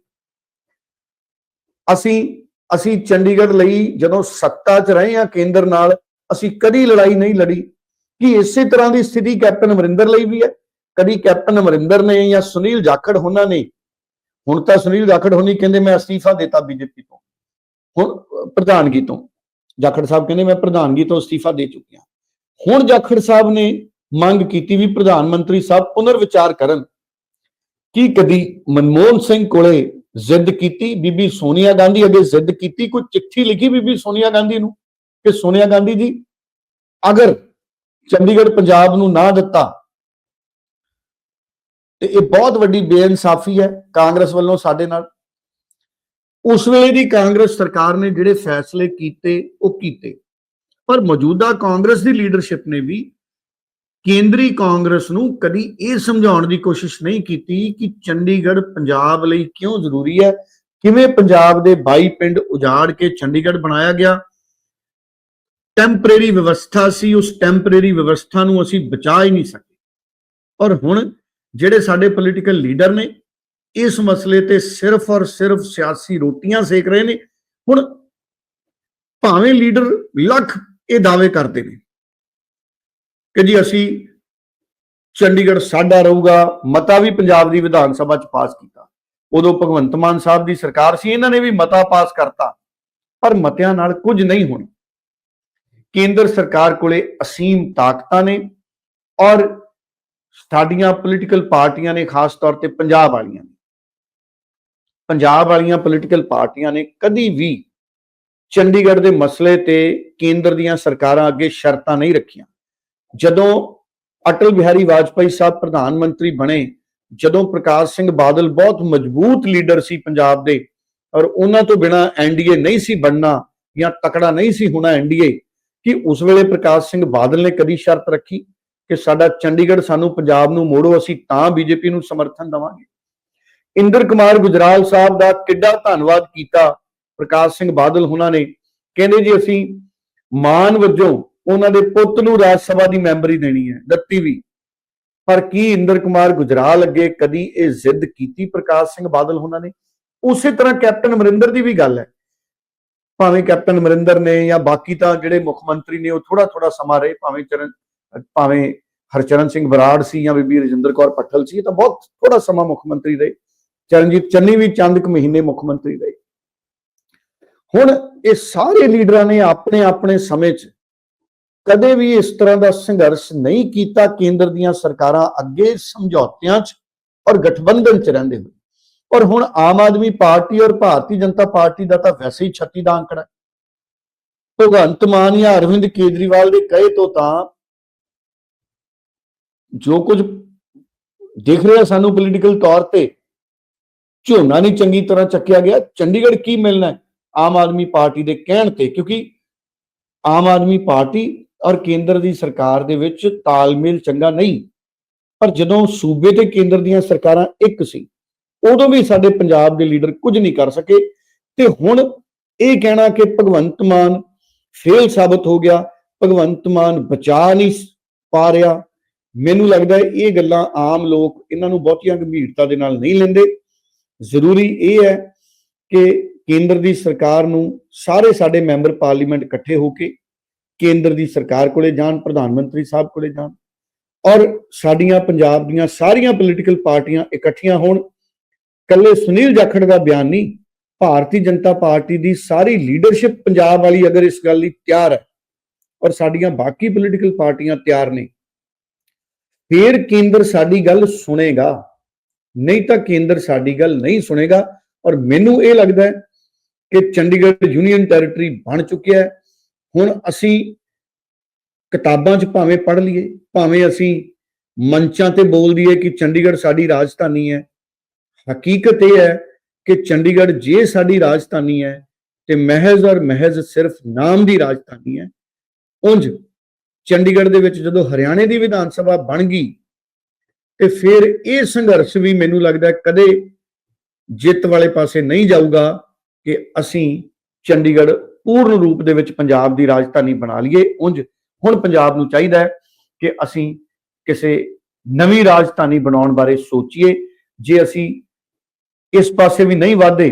ਅਸੀਂ ਅਸੀਂ ਚੰਡੀਗੜ੍ਹ ਲਈ ਜਦੋਂ ਸੱਤਾ 'ਚ ਰਹੇ ਹਾਂ ਕੇਂਦਰ ਨਾਲ, ਅਸੀਂ ਕਦੀ ਲੜਾਈ ਨਹੀਂ ਲੜੀ। ਕਿ ਇਸੇ ਤਰ੍ਹਾਂ ਦੀ ਸਥਿਤੀ ਕੈਪਟਨ ਅਮਰਿੰਦਰ ਲਈ ਵੀ ਹੈ? ਕਦੀ ਕੈਪਟਨ ਅਮਰਿੰਦਰ ਨੇ ਜਾਂ ਸੁਨੀਲ ਜਾਖੜ ਹੋਣਾ ਨੇ? ਹੁਣ ਤਾਂ ਸੁਨੀਲ ਜਾਖੜ ਹੋਣੀ ਕਹਿੰਦੇ ਮੈਂ ਅਸਤੀਫਾ ਦਿੱਤਾ ਬੀਜੇਪੀ ਤੋਂ। ਹੁਣ, ਪ੍ਰਧਾਨਗੀ ਤੋਂ। ਜਾਖੜ ਸਾਹਿਬ ਕਹਿੰਦੇ ਮੈਂ ਪ੍ਰਧਾਨਗੀ ਤੋਂ ਅਸਤੀਫਾ ਦੇ ਚੁੱਕਿਆ ਹੁਣ ਜਾਖੜ ਸਾਹਿਬ ਨੇ ਮੰਗ ਕੀਤੀ ਵੀ ਪ੍ਰਧਾਨ ਮੰਤਰੀ ਸਾਹਿਬ ਪੁਨਰ ਵਿਚਾਰ ਕਰਨ। ਕੀ ਕਦੀ ਮਨਮੋਹਨ ਸਿੰਘ ਕੋਲੇ ਜ਼ਿੱਦ ਕੀਤੀ? ਬੀਬੀ ਸੋਨੀਆ ਗਾਂਧੀ ਅੱਗੇ ਜ਼ਿੱਦ ਕੀਤੀ? ਕੋਈ ਚਿੱਠੀ ਲਿਖੀ ਬੀਬੀ ਸੋਨੀਆ ਗਾਂਧੀ ਨੂੰ ਕਿ ਸੋਨੀਆ ਗਾਂਧੀ ਜੀ, ਅਗਰ ਚੰਡੀਗੜ੍ਹ ਪੰਜਾਬ ਨੂੰ ਨਾ ਦਿੱਤਾ, ਤੇ ਇਹ ਬਹੁਤ ਵੱਡੀ ਬੇਇਨਸਾਫੀ ਹੈ ਕਾਂਗਰਸ ਵੱਲੋਂ ਸਾਡੇ ਨਾਲ। ਉਸ ਵੇਲੇ ਦੀ ਕਾਂਗਰਸ ਸਰਕਾਰ ਨੇ ਜਿਹੜੇ ਫੈਸਲੇ ਕੀਤੇ, ਉਹ ਕੀਤੇ। ਪਰ ਮੌਜੂਦਾ ਕਾਂਗਰਸ ਦੀ ਲੀਡਰਸ਼ਿਪ ਨੇ ਵੀ ਕੇਂਦਰੀ ਕਾਂਗਰਸ ਨੂੰ ਕਦੀ ਇਹ ਸਮਝਾਉਣ ਦੀ ਕੋਸ਼ਿਸ਼ ਨਹੀਂ ਕੀਤੀ ਕਿ ਚੰਡੀਗੜ੍ਹ ਪੰਜਾਬ ਲਈ ਕਿਉਂ ਜ਼ਰੂਰੀ ਹੈ? ਕਿਵੇਂ ਪੰਜਾਬ ਦੇ 22 ਪਿੰਡ ਉਜਾੜ ਕੇ ਚੰਡੀਗੜ੍ਹ ਬਣਾਇਆ ਗਿਆ? ਟੈਂਪਰੇਰੀ ਵਿਵਸਥਾ ਸੀ, ਉਸ ਟੈਂਪਰੇਰੀ ਵਿਵਸਥਾ ਨੂੰ ਅਸੀਂ ਬਚਾ ਹੀ ਨਹੀਂ ਸਕੇ। ਔਰ ਹੁਣ ਜਿਹੜੇ ਸਾਡੇ ਪੋਲੀਟੀਕਲ ਲੀਡਰ ਨੇ, ਇਸ ਮਸਲੇ ਤੇ ਸਿਰਫ ਔਰ ਸਿਰਫ ਸਿਆਸੀ ਰੋਟੀਆਂ ਸੇਕ ਰਹੇ ਨੇ। ਹੁਣ ਭਾਵੇਂ ਲੀਡਰ ਲੱਖ ਇਹ ਦਾਅਵੇ ਕਰਦੇ ਨੇ ਕਿ ਜੀ ਅਸੀਂ ਚੰਡੀਗੜ੍ਹ ਸਾਡਾ ਰਹੂਗਾ, ਮਤਾ ਵੀ ਪੰਜਾਬ ਦੀ ਵਿਧਾਨ ਸਭਾ ਚ ਪਾਸ ਕੀਤਾ। ਉਦੋਂ ਭਗਵੰਤ ਮਾਨ ਸਾਹਿਬ ਦੀ ਸਰਕਾਰ ਸੀ, ਇਹਨਾਂ ਨੇ ਵੀ ਮਤਾ ਪਾਸ ਕਰਤਾ, ਪਰ ਮਤਿਆਂ ਨਾਲ ਕੁਝ ਨਹੀਂ ਹੋਣਾ। ਕੇਂਦਰ ਸਰਕਾਰ ਕੋਲੇ ਅਸੀਮ ਤਾਕਤਾਂ ਨੇ ਔਰ ਸਾਡੀਆਂ ਪੋਲੀਟੀਕਲ ਪਾਰਟੀਆਂ ਨੇ, ਖਾਸ ਤੌਰ ਤੇ ਪੰਜਾਬ ਵਾਲੀਆਂ ਨੇ। ਪੰਜਾਬ ਵਾਲੀਆਂ ਪੋਲੀਟੀਕਲ ਪਾਰਟੀਆਂ ਨੇ ਕਦੀ ਵੀ ਚੰਡੀਗੜ੍ਹ ਦੇ ਮਸਲੇ ਤੇ ਕੇਂਦਰ ਦੀਆਂ ਸਰਕਾਰਾਂ ਅੱਗੇ ਸ਼ਰਤਾਂ ਨਹੀਂ ਰੱਖੀਆਂ। ਜਦੋਂ ਅਟਲ ਬਿਹਾਰੀ ਵਾਜਪਾਈ ਸਾਹਿਬ ਪ੍ਰਧਾਨ ਮੰਤਰੀ ਬਣੇ, ਜਦੋਂ ਪ੍ਰਕਾਸ਼ ਸਿੰਘ ਬਾਦਲ ਬਹੁਤ ਮਜ਼ਬੂਤ ਲੀਡਰ ਸੀ ਪੰਜਾਬ ਦੇ, ਔਰ ਉਹਨਾਂ ਤੋਂ ਬਿਨਾ ਐਨਡੀਏ ਨਹੀਂ ਸੀ ਬਣਨਾ ਜਾਂ ਤਕੜਾ ਨਹੀਂ ਸੀ ਹੋਣਾ ਐਨਡੀਏ ਕਿ ਉਸ ਵੇਲੇ ਪ੍ਰਕਾਸ਼ ਸਿੰਘ ਬਾਦਲ ਨੇ ਕਦੀ ਸ਼ਰਤ ਰੱਖੀ ਕਿ ਸਾਡਾ ਚੰਡੀਗੜ੍ਹ ਸਾਨੂੰ ਪੰਜਾਬ ਨੂੰ ਮੋੜੋ, ਅਸੀਂ ਤਾਂ ਬੀਜੇਪੀ ਨੂੰ ਸਮਰਥਨ ਦਵਾਂਗੇ। ਇੰਦਰ ਕੁਮਾਰ ਗੁਜਰਾਲ ਸਾਹਿਬ ਦਾ ਕਿੱਡਾ ਧੰਨਵਾਦ ਕੀਤਾ ਪ੍ਰਕਾਸ਼ ਸਿੰਘ ਬਾਦਲ ਉਹਨਾਂ ਨੇ, ਕਹਿੰਦੇ ਜੀ ਅਸੀਂ ਮਾਨ ਵਜੋਂ ਉਹਨਾਂ ਦੇ ਪੁੱਤ ਨੂੰ ਰਾਜ ਸਭਾ ਦੀ ਮੈਂਬਰੀ ਦੇਣੀ ਹੈ, ਦਿੱਤੀ ਵੀ। ਪਰ ਕੀ ਇੰਦਰ ਕੁਮਾਰ ਗੁਜਰਾਲ ਅੱਗੇ ਕਦੀ ਇਹ ਜ਼ਿੱਦ ਕੀਤੀ ਪ੍ਰਕਾਸ਼ ਸਿੰਘ ਬਾਦਲ ਉਹਨਾਂ ਨੇ? ਉਸੇ ਤਰ੍ਹਾਂ ਕੈਪਟਨ ਅਮਰਿੰਦਰ ਦੀ ਵੀ ਗੱਲ ਹੈ। ਭਾਵੇਂ ਕੈਪਟਨ ਅਮਰਿੰਦਰ ਨੇ ਜਾਂ ਬਾਕੀ ਤਾਂ ਜਿਹੜੇ ਮੁੱਖ ਮੰਤਰੀ ਨੇ, ਉਹ ਥੋੜਾ ਥੋੜਾ ਸਮਾਂ ਰਹੇ, ਭਾਵੇਂ ਚਰਨ, ਭਾਵੇਂ ਹਰਚਰਨ ਸਿੰਘ ਬਰਾੜ ਸੀ ਜਾਂ ਬੀਬੀ ਰਜਿੰਦਰ ਕੌਰ ਪੱਠਲ ਸੀ, ਇਹ ਤਾਂ ਬਹੁਤ ਥੋੜਾ ਸਮਾਂ ਮੁੱਖ ਮੰਤਰੀ ਰਹੇ। ਚਰਨਜੀਤ ਚੰਨੀ ਵੀ ਚੰਦ ਕੁ ਮਹੀਨੇ ਮੁੱਖ ਮੰਤਰੀ ਰਹੇ। ਹੁਣ ਇਹ ਸਾਰੇ ਲੀਡਰਾਂ ਨੇ ਆਪਣੇ ਆਪਣੇ ਸਮੇਂ 'ਚ ਕਦੇ ਵੀ ਇਸ ਤਰ੍ਹਾਂ ਦਾ ਸੰਘਰਸ਼ ਨਹੀਂ ਕੀਤਾ ਕੇਂਦਰ ਦੀਆਂ ਸਰਕਾਰਾਂ ਅੱਗੇ ਸਮਝੌਤਿਆਂ 'ਚ ਔਰ ਗਠਬੰਧਨ 'ਚ ਰਹਿੰਦੇ ਹੋਏ। ਔਰ ਹੁਣ ਆਮ ਆਦਮੀ ਪਾਰਟੀ ਔਰ ਭਾਰਤੀ ਜਨਤਾ ਪਾਰਟੀ ਦਾ ਤਾਂ ਵੈਸੇ ਹੀ 36 ਦਾ ਅੰਕੜਾ ਭਗਵੰਤ ਮਾਨ ਜਾਂ ਅਰਵਿੰਦ ਕੇਜਰੀਵਾਲ ਦੇ ਕਹੇ ਤੋਂ ਤਾਂ ਜੋ ਕੁਝ ਦਿਖ ਰਿਹਾ ਸਾਨੂੰ ਪੋਲੀਟੀਕਲ ਤੌਰ ਤੇ, ਝੋਨਾ ਨਹੀਂ ਚੰਗੀ ਤਰ੍ਹਾਂ ਚੱਕਿਆ ਗਿਆ। ਚੰਡੀਗੜ੍ਹ ਕੀ ਮਿਲਣਾ ਆਮ ਆਦਮੀ ਪਾਰਟੀ ਦੇ ਕਹਿਣ ਤੇ? ਕਿਉਂਕਿ ਆਮ ਆਦਮੀ ਪਾਰਟੀ ਔਰ ਕੇਂਦਰ ਦੀ ਸਰਕਾਰ ਦੇ ਵਿੱਚ ਤਾਲਮੇਲ ਚੰਗਾ ਨਹੀਂ। ਪਰ ਜਦੋਂ ਸੂਬੇ ਤੇ ਕੇਂਦਰ ਦੀਆਂ ਸਰਕਾਰਾਂ ਇੱਕ ਸੀ, ਉਦੋਂ ਵੀ ਸਾਡੇ ਪੰਜਾਬ ਦੇ ਲੀਡਰ ਕੁਝ ਨਹੀਂ ਕਰ ਸਕੇ। ਤੇ ਹੁਣ ਇਹ ਕਹਿਣਾ ਕਿ ਭਗਵੰਤ ਮਾਨ ਫੇਲ ਸਾਬਤ ਹੋ ਗਿਆ, ਭਗਵੰਤ ਮਾਨ ਬਚਾ ਨਹੀਂ ਪਾ ਰਿਹਾ। ਮੈਨੂੰ ਲੱਗਦਾ ਇਹ ਗੱਲਾਂ ਆਮ ਲੋਕ ਇਹਨਾਂ ਨੂੰ ਬਹੁਤੀਆਂ ਗੰਭੀਰਤਾ ਦੇ ਨਾਲ ਨਹੀਂ ਲੈਂਦੇ। ਜ਼ਰੂਰੀ ਇਹ ਹੈ ਕਿ ਕੇਂਦਰ ਦੀ ਸਰਕਾਰ ਨੂੰ ਸਾਰੇ ਸਾਡੇ ਮੈਂਬਰ ਪਾਰਲੀਮੈਂਟ ਇਕੱਠੇ ਹੋ ਕੇ ਕੇਂਦਰ ਦੀ ਸਰਕਾਰ ਕੋਲੇ ਜਾਣ, ਪ੍ਰਧਾਨ ਮੰਤਰੀ ਸਾਹਿਬ ਕੋਲੇ ਜਾਣ। ਔਰ ਸਾਡੀਆਂ ਪੰਜਾਬ ਦੀਆਂ ਸਾਰੀਆਂ ਪੋਲੀਟੀਕਲ ਪਾਰਟੀਆਂ ਇਕੱਠੀਆਂ ਹੋਣ। ਕੱਲੇ ਸੁਨੀਲ ਜਾਖੜ ਦਾ ਬਿਆਨ ਨਹੀਂ, ਭਾਰਤੀ ਜਨਤਾ ਪਾਰਟੀ ਦੀ ਸਾਰੀ ਲੀਡਰਸ਼ਿਪ ਪੰਜਾਬ ਵਾਲੀ ਅਗਰ ਇਸ ਗੱਲ ਲਈ ਤਿਆਰ ਹੈ, ਔਰ ਸਾਡੀਆਂ ਬਾਕੀ ਪੋਲੀਟੀਕਲ ਪਾਰਟੀਆਂ ਤਿਆਰ ਨੇ, ਫਿਰ ਕੇਂਦਰ ਸਾਡੀ ਗੱਲ ਸੁਣੇਗਾ। ਨਹੀਂ ਤਾਂ ਕੇਂਦਰ ਸਾਡੀ ਗੱਲ ਨਹੀਂ ਸੁਣੇਗਾ। ਔਰ ਮੈਨੂੰ ਇਹ ਲੱਗਦਾ ਹੈ ਕਿ ਚੰਡੀਗੜ੍ਹ ਯੂਨੀਅਨ ਟੈਰੀਟਰੀ ਬਣ ਚੁੱਕਿਆ ਹੈ। ਹੁਣ ਅਸੀਂ ਕਿਤਾਬਾਂ 'ਚ ਭਾਵੇਂ ਪੜ੍ਹ ਲਈਏ, ਭਾਵੇਂ ਅਸੀਂ ਮੰਚਾਂ ਤੇ ਬੋਲ ਦਈਏ ਕਿ ਚੰਡੀਗੜ੍ਹ ਸਾਡੀ ਰਾਜਧਾਨੀ ਹੈ, ਹਕੀਕਤ ਇਹ ਹੈ ਕਿ ਚੰਡੀਗੜ੍ਹ ਜੇ ਸਾਡੀ ਰਾਜਧਾਨੀ ਹੈ ਤੇ ਮਹਿਜ਼ ਔਰ ਮਹਿਜ਼ ਸਿਰਫ ਨਾਮ ਦੀ ਰਾਜਧਾਨੀ ਹੈ, ਉਂਝ ਚੰਡੀਗੜ੍ਹ ਦੇ ਵਿੱਚ ਜਦੋਂ ਹਰਿਆਣੇ ਦੀ ਵਿਧਾਨ ਸਭਾ ਬਣ ਗਈ ਤੇ ਫਿਰ ਇਹ ਸੰਘਰਸ਼ ਵੀ ਮੈਨੂੰ ਲੱਗਦਾ ਕਦੇ ਜਿੱਤ ਵਾਲੇ ਪਾਸੇ ਨਹੀਂ ਜਾਊਗਾ ਕਿ ਅਸੀਂ ਚੰਡੀਗੜ੍ਹ ਪੂਰਨ ਰੂਪ ਦੇ ਵਿੱਚ ਪੰਜਾਬ ਦੀ ਰਾਜਧਾਨੀ ਬਣਾ ਲਈਏ, ਉਂਝ ਹੁਣ ਪੰਜਾਬ ਨੂੰ ਚਾਹੀਦਾ ਹੈ ਕਿ ਅਸੀਂ ਕਿਸੇ ਨਵੀਂ ਰਾਜਧਾਨੀ ਬਣਾਉਣ ਬਾਰੇ ਸੋਚੀਏ। ਜੇ ਅਸੀਂ ਇਸ ਪਾਸੇ ਵੀ ਨਹੀਂ ਵਾਧੇ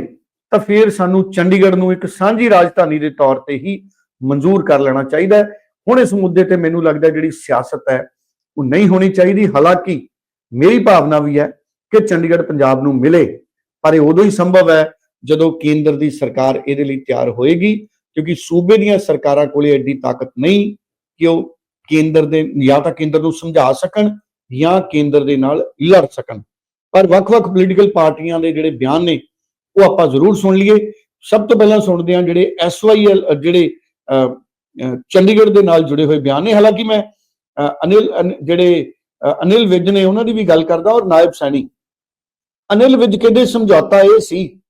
ਤਾਂ ਫਿਰ ਸਾਨੂੰ ਚੰਡੀਗੜ੍ਹ ਨੂੰ ਇੱਕ ਸਾਂਝੀ ਰਾਜਧਾਨੀ ਦੇ ਤੌਰ ਤੇ ਹੀ ਮਨਜ਼ੂਰ ਕਰ ਲੈਣਾ ਚਾਹੀਦਾ ਹੁਣ ਇਸ ਮੁੱਦੇ ਤੇ ਮੈਨੂੰ ਲੱਗਦਾ ਜਿਹੜੀ ਸਿਆਸਤ ਹੈ, ਉਹ ਨਹੀਂ ਹੋਣੀ ਚਾਹੀਦੀ। ਹਾਲਾਂਕਿ ਮੇਰੀ ਭਾਵਨਾ ਵੀ ਹੈ ਕਿ ਚੰਡੀਗੜ੍ਹ ਪੰਜਾਬ ਨੂੰ ਮਿਲੇ, ਪਰ ਇਹ ਉਦੋਂ ਹੀ ਸੰਭਵ ਹੈ ਜਦੋਂ ਕੇਂਦਰ ਦੀ ਸਰਕਾਰ ਇਹਦੇ ਲਈ ਤਿਆਰ ਹੋਏਗੀ। ਕਿਉਂਕਿ ਸੂਬੇ ਦੀਆਂ ਸਰਕਾਰਾਂ ਕੋਲੇ ਐਡੀ ਤਾਕਤ ਨਹੀਂ ਕਿ ਉਹ ਕੇਂਦਰ ਦੇ ਜਾਂ ਤਾਂ ਕੇਂਦਰ ਨੂੰ ਸਮਝਾ ਸਕਣ ਜਾਂ ਕੇਂਦਰ ਦੇ ਨਾਲ ਲੜ ਸਕਣ। ਪਰ ਵੱਖ-ਵੱਖ ਪੋਲੀਟੀਕਲ ਪਾਰਟੀਆਂ ਦੇ ਜਿਹੜੇ ਬਿਆਨ ਨੇ ਉਹ ਆਪਾਂ ਜ਼ਰੂਰ ਸੁਣ ਲਈਏ। ਸਭ ਤੋਂ ਪਹਿਲਾਂ ਸੁਣਦੇ ਹਾਂ ਜਿਹੜੇ ਐਸਵਾਈਐਲ ਜਿਹੜੇ ਅਹ, ਚੰਡੀਗੜ੍ਹ ਦੇ ਨਾਲ ਜੁੜੇ ਹੋਏ ਬਿਆਨ ਨੇ। ਹਾਲਾਂਕਿ ਮੈਂ ਅਨਿਲ ਅਨ- ਜਿਹੜੇ ਅਨਿਲ ਵਿਜ ਨੇ ਉਹਨਾਂ ਦੀ ਵੀ ਗੱਲ ਕਰਦਾ ਔਰ ਨਾਇਬ ਸੈਣੀ। ਅਨਿਲ ਵਿਜ ਕਹਿੰਦੇ ਸਮਝੌਤਾ ਇਹ ਸੀ?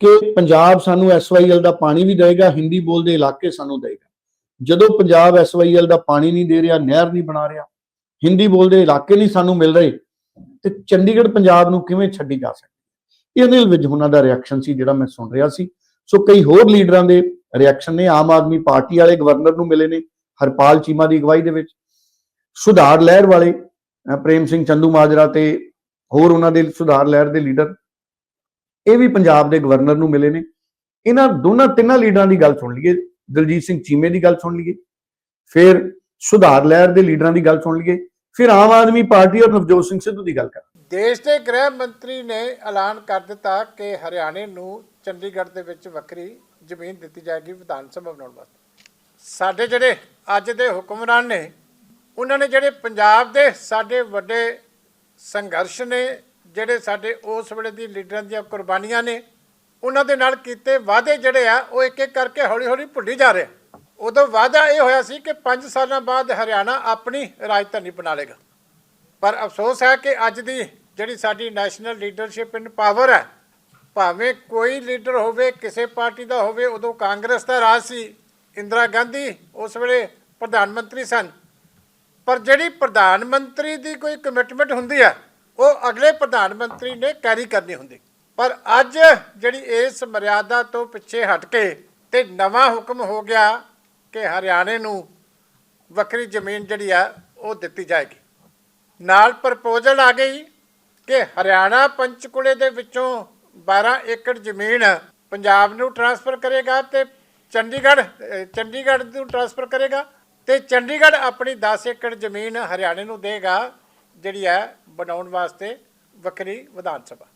ਕਿ ਪੰਜਾਬ ਸਾਨੂੰ ਐਸਵਾਈਐਲ ਦਾ ਪਾਣੀ ਵੀ ਦੇਗਾ ਹਿੰਦੀ ਬੋਲਦੇ ਇਲਾਕੇ ਸਾਨੂੰ ਦੇਗਾ ਜਦੋਂ ਪੰਜਾਬ ਐਸਵਾਈਐਲ ਦਾ ਪਾਣੀ ਨਹੀਂ ਦੇ ਰਿਹਾ, ਨਹਿਰ ਨਹੀਂ ਬਣਾ ਰਿਹਾ, ਹਿੰਦੀ ਬੋਲਦੇ ਇਲਾਕੇ ਨਹੀਂ ਸਾਨੂੰ ਮਿਲ ਰਹੇ, ਤੇ ਚੰਡੀਗੜ੍ਹ ਪੰਜਾਬ ਨੂੰ ਕਿਵੇਂ ਛੱਡੀ ਜਾ ਸਕਦੀ ਇਹਦੇ ਵਿੱਚ ਉਹਨਾਂ ਦਾ ਰਿਐਕਸ਼ਨ ਸੀ ਜਿਹੜਾ ਮੈਂ ਸੁਣ ਰਿਹਾ ਸੀ। ਸੋ ਕਈ ਹੋਰ ਲੀਡਰਾਂ ਦੇ ਰਿਐਕਸ਼ਨ ਨੇ, ਆਮ ਆਦਮੀ ਪਾਰਟੀ ਵਾਲੇ ਗਵਰਨਰ ਨੂੰ ਮਿਲੇ ਨੇ, ਹਰਪਾਲ ਚੀਮਾ ਦੀ ਅਗਵਾਈ ਦੇ ਵਿੱਚ, ਸੁਧਾਰ ਲਹਿਰ ਵਾਲੇ ਪ੍ਰੇਮ ਸਿੰਘ ਚੰਦੂ ਮਾਜਰਾ ਤੇ ਹੋਰ ਉਹਨਾਂ ਦੇ ਸੁਧਾਰ ਲਹਿਰ ਦੇ ਲੀਡਰ ਇਹ ਵੀ ਪੰਜਾਬ ਦੇ ਗਵਰਨਰ ਨੂੰ ਮਿਲੇ ਨੇ। ਇਹਨਾਂ ਦੋਨਾਂ ਤਿੰਨਾਂ ਲੀਡਰਾਂ ਦੀ ਗੱਲ ਸੁਣ ਲਈਏ, ਦਲਜੀਤ ਸਿੰਘ ਚੀਮੇ ਦੀ ਗੱਲ ਸੁਣ ਲਈਏ, ਫਿਰ ਸੁਧਾਰ ਲਹਿਰ ਦੇ ਲੀਡਰਾਂ ਦੀ ਗੱਲ ਸੁਣ ਲਈਏ, ਫਿਰ ਆਮ ਆਦਮੀ ਪਾਰਟੀ ਔਰ ਨਵਜੋਤ ਸਿੰਘ ਸਿੱਧੂ ਦੀ ਗੱਲ ਕਰ ਦੇਸ਼ ਦੇ ਗ੍ਰਹਿ ਮੰਤਰੀ ਨੇ ਐਲਾਨ ਕਰ ਦਿੱਤਾ ਕਿ ਹਰਿਆਣੇ ਨੂੰ ਚੰਡੀਗੜ੍ਹ ਦੇ ਵਿੱਚ ਵੱਖਰੀ ਜ਼ਮੀਨ ਦਿੱਤੀ ਜਾਏਗੀ ਵਿਧਾਨ ਸਭਾ ਬਣਾਉਣ ਵਾਸਤੇ। ਸਾਡੇ ਜਿਹੜੇ ਅੱਜ ਦੇ ਹੁਕਮਰਾਨ ਨੇ, ਉਹਨਾਂ ਨੇ ਜਿਹੜੇ ਪੰਜਾਬ ਦੇ ਸਾਡੇ ਵੱਡੇ ਸੰਘਰਸ਼ ਨੇ ਜਿਹੜੇ ਸਾਡੇ ਉਸ ਵੇਲੇ ਦੀ ਲੀਡਰਾਂ ਦੀਆਂ ਕੁਰਬਾਨੀਆਂ ਨੇ, ਉਹਨਾਂ ਦੇ ਨਾਲ ਕੀਤੇ ਵਾਅਦੇ ਜਿਹੜੇ ਆ, ਉਹ ਇੱਕ ਇੱਕ ਕਰਕੇ ਹੌਲੀ ਹੌਲੀ ਭੁੱਲੀ ਜਾ ਰਹੇ ਉਦੋਂ ਵਾਅਦਾ ਇਹ ਹੋਇਆ ਸੀ ਕਿ 5 ਸਾਲਾਂ ਬਾਅਦ ਹਰਿਆਣਾ ਆਪਣੀ ਰਾਜਧਾਨੀ ਬਣਾ ਲੇਗਾ ਪਰ ਅਫਸੋਸ ਹੈ ਕਿ ਅੱਜ ਦੀ ਜਿਹੜੀ ਸਾਡੀ ਨੈਸ਼ਨਲ ਲੀਡਰਸ਼ਿਪ ਇਨ ਪਾਵਰ ਹੈ, ਭਾਵੇਂ ਕੋਈ ਲੀਡਰ ਹੋਵੇ, ਕਿਸੇ ਪਾਰਟੀ ਦਾ ਹੋਵੇ, ਉਦੋਂ ਕਾਂਗਰਸ ਦਾ ਰਾਜ ਸੀ, ਇੰਦਰਾ ਗਾਂਧੀ ਉਸ ਵੇਲੇ ਪ੍ਰਧਾਨ ਮੰਤਰੀ ਸਨ। ਪਰ ਜਿਹੜੀ ਪ੍ਰਧਾਨ ਮੰਤਰੀ ਦੀ ਕੋਈ ਕਮਿਟਮੈਂਟ ਹੁੰਦੀ ਹੈ ਉਹ ਅਗਲੇ ਪ੍ਰਧਾਨ ਮੰਤਰੀ ਨੇ ਕੈਰੀ ਕਰਨੀ ਹੁੰਦੀ। ਪਰ ਅੱਜ ਜਿਹੜੀ ਇਸ ਮਰਿਆਦਾ ਤੋਂ ਪਿੱਛੇ ਹਟ ਕੇ ਤੇ ਨਵਾਂ ਹੁਕਮ ਹੋ ਗਿਆ ਕਿ ਹਰਿਆਣੇ ਨੂੰ ਵੱਖਰੀ ਜ਼ਮੀਨ ਜਿਹੜੀ ਆ, ਉਹ ਦਿੱਤੀ ਜਾਏਗੀ। ਨਾਲ ਪ੍ਰਪੋਜ਼ਲ ਆ ਗਈ ਕਿ ਹਰਿਆਣਾ ਪੰਚਕੂਲੇ ਦੇ ਵਿੱਚੋਂ 12 ਏਕੜ ਜ਼ਮੀਨ ਪੰਜਾਬ ਨੂੰ ਟਰਾਂਸਫਰ ਕਰੇਗਾ ਤੇ ਚੰਡੀਗੜ੍ਹ ਚੰਡੀਗੜ੍ਹ ਨੂੰ ਟਰਾਂਸਫਰ ਕਰੇਗਾ ਤੇ ਚੰਡੀਗੜ੍ਹ ਆਪਣੀ 10 ਏਕੜ ਜ਼ਮੀਨ ਹਰਿਆਣੇ ਨੂੰ ਦੇਗਾ। ਜਿਹੜੀ ਹੈ ਬਣਾਉਣ ਵਾਸਤੇ ਵੱਖਰੀ ਵਿਧਾਨ ਸਭਾ।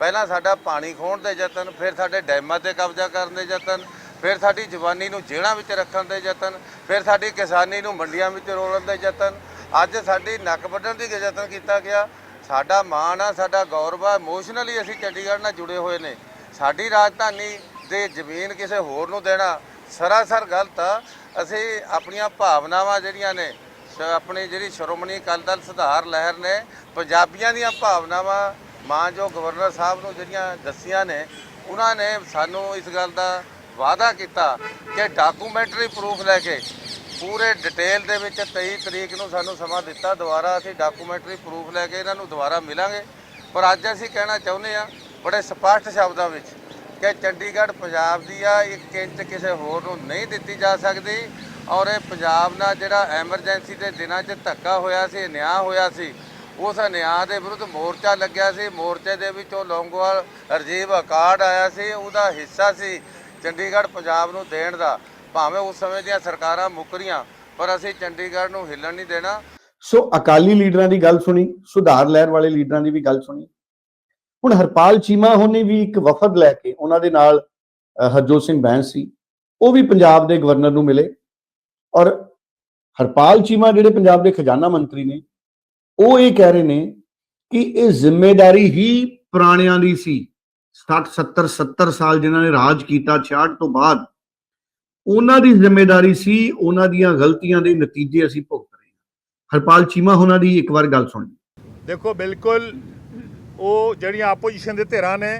ਪਹਿਲਾਂ ਸਾਡਾ ਪਾਣੀ ਖੋਣ ਦੇ ਯਤਨ, ਫਿਰ ਸਾਡੇ ਡੈਮਾਂ ਤੇ ਕਬਜ਼ਾ ਕਰਨ ਦੇ ਯਤਨ, ਫਿਰ ਸਾਡੀ ਜਵਾਨੀ ਨੂੰ ਜੇਲ੍ਹਾਂ ਵਿੱਚ ਰੱਖਣ ਦੇ ਯਤਨ, ਫਿਰ ਸਾਡੀ ਕਿਸਾਨੀ ਨੂੰ ਮੰਡੀਆਂ ਵਿੱਚ ਰੋਲਣ ਦੇ ਯਤਨ। ਅੱਜ ਸਾਡੀ ਨੱਕ ਵੱਢਣ ਦੀ ਯਤਨ ਕੀਤਾ ਗਿਆ। ਸਾਡਾ ਮਾਣ ਆ, ਸਾਡਾ ਗੌਰਵ ਆ ਇਮੋਸ਼ਨਲੀ ਅਸੀਂ ਚੰਡੀਗੜ੍ਹ ਨਾਲ ਜੁੜੇ ਹੋਏ ਨੇ। ਸਾਡੀ ਰਾਜਧਾਨੀ ਦੇ ਜ਼ਮੀਨ ਕਿਸੇ ਹੋਰ ਨੂੰ ਦੇਣਾ ਸਰਾਸਰ ਗਲਤ ਆ। ਅਸੀਂ ਆਪਣੀਆਂ ਭਾਵਨਾਵਾਂ ਜਿਹੜੀਆਂ ਨੇ ਆਪਣੀ ਜਿਹੜੀ ਸ਼੍ਰੋਮਣੀ ਅਕਾਲੀ ਦਲ ਸੁਧਾਰ ਲਹਿਰ ਨੇ ਪੰਜਾਬੀਆਂ ਦੀਆਂ ਭਾਵਨਾਵਾਂ, ਮਾਂ ਜੋ ਗਵਰਨਰ ਸਾਹਿਬ ਨੂੰ ਜਿਹੜੀਆਂ ਦੱਸੀਆਂ ਨੇ, ਉਹਨਾਂ ਨੇ ਸਾਨੂੰ ਇਸ ਗੱਲ ਦਾ ਵਾਅਦਾ ਕੀਤਾ ਕਿ ਡਾਕੂਮੈਂਟਰੀ ਪ੍ਰੂਫ ਲੈ ਕੇ ਪੂਰੇ ਡਿਟੇਲ ਦੇ ਵਿੱਚ 23 ਤਰੀਕ ਨੂੰ ਸਾਨੂੰ ਸਮਾਂ ਦਿੱਤਾ, ਦੁਬਾਰਾ ਅਸੀਂ ਡਾਕੂਮੈਂਟਰੀ ਪ੍ਰੂਫ ਲੈ ਕੇ ਇਹਨਾਂ ਨੂੰ ਦੁਬਾਰਾ ਮਿਲਾਂਗੇ। ਪਰ ਅੱਜ ਅਸੀਂ ਕਹਿਣਾ ਚਾਹੁੰਦੇ ਆ ਬੜੇ ਸਪਸ਼ਟ ਸ਼ਬਦਾਂ ਵਿੱਚ, ਕਿ ਚੰਡੀਗੜ੍ਹ ਪੰਜਾਬ ਦੀ ਆ, ਇੱਕ ਇੰਚ ਕਿਸੇ ਹੋਰ ਨੂੰ ਨਹੀਂ ਦਿੱਤੀ ਜਾ ਸਕਦੀ। ਔਰ ਇਹ ਪੰਜਾਬ ਨਾਲ ਜਿਹੜਾ ਐਮਰਜੈਂਸੀ ਦੇ ਦਿਨਾਂ 'ਚ ਧੱਕਾ ਹੋਇਆ ਸੀ, ਨਿਆਂ ਹੋਇਆ ਸੀ, ਉਸ ਨਿਆਂ ਦੇ ਵਿਰੁੱਧ ਮੋਰਚਾ ਲੱਗਿਆ ਸੀ। ਮੋਰਚੇ ਦੇ ਵਿੱਚੋਂ ਲੌਂਗੋਵਾਲ ਰਜੀਵ ਅਕਾਰਡ ਆਇਆ ਸੀ, ਉਹਦਾ ਹਿੱਸਾ ਸੀ ਚੰਡੀਗੜ੍ਹ ਪੰਜਾਬ ਨੂੰ ਦੇਣ ਦਾ। ਭਾਵੇਂ ਉਸ ਸਮੇਂ ਦੀਆਂ ਸਰਕਾਰਾਂ ਮੁੱਕਰੀਆਂ, ਪਰ ਅਸੀਂ ਚੰਡੀਗੜ੍ਹ ਨੂੰ ਹਿੱਲਣ ਨਹੀਂ ਦੇਣਾ। ਸੋ ਅਕਾਲੀ ਲੀਡਰਾਂ ਦੀ ਗੱਲ ਸੁਣੀ, ਸੁਧਾਰ ਲਹਿਰ ਵਾਲੇ ਲੀਡਰਾਂ ਦੀ ਵੀ ਗੱਲ ਸੁਣੀ। ਹੁਣ ਹਰਪਾਲ ਚੀਮਾ ਹੋਣੀ ਵੀ ਇੱਕ ਵਫਦ ਲੈ ਕੇ ਉਹਨਾਂ ਦੇ ਨਾਲ ਹਰਜੋਤ ਸਿੰਘ ਬੈਂਸ ਸੀ, ਉਹ ਵੀ ਪੰਜਾਬ ਦੇ ਗਵਰਨਰ ਨੂੰ ਮਿਲੇ। ਔਰ ਹਰਪਾਲ ਚੀਮਾ ਜਿਹੜੇ ਪੰਜਾਬ ਦੇ ਖਜ਼ਾਨਾ ਮੰਤਰੀ ਨੇ, ਉਹ ਇਹ ਕਹਿ ਰਹੇ ਨੇ ਕਿ ਇਹ ਜ਼ਿੰਮੇਵਾਰੀ ਹੀ ਪੁਰਾਣਿਆਂ ਦੀ ਸੀ। 60 70 70 ਸਾਲ ਜਿਨ੍ਹਾਂ ਨੇ ਰਾਜ ਕੀਤਾ 66 ਤੋਂ ਬਾਅਦ ਉਹਨਾਂ ਦੀ ਜ਼ਿੰਮੇਵਾਰੀ ਸੀ, ਉਹਨਾਂ ਦੀਆਂ ਗਲਤੀਆਂ ਦੇ ਨਤੀਜੇ ਅਸੀਂ ਭੁਗਤ ਰਹੇ ਹਾਂ। ਹਰਪਾਲ ਚੀਮਾ ਉਹਨਾਂ ਦੀ ਇੱਕ ਵਾਰ ਗੱਲ ਸੁਣ ਦੇਖੋ, ਬਿਲਕੁਲ ਉਹ ਜਿਹੜੀਆਂ ਆਪੋਜੀਸ਼ਨ ਦੇ ਧਿਰਾਂ ਨੇ,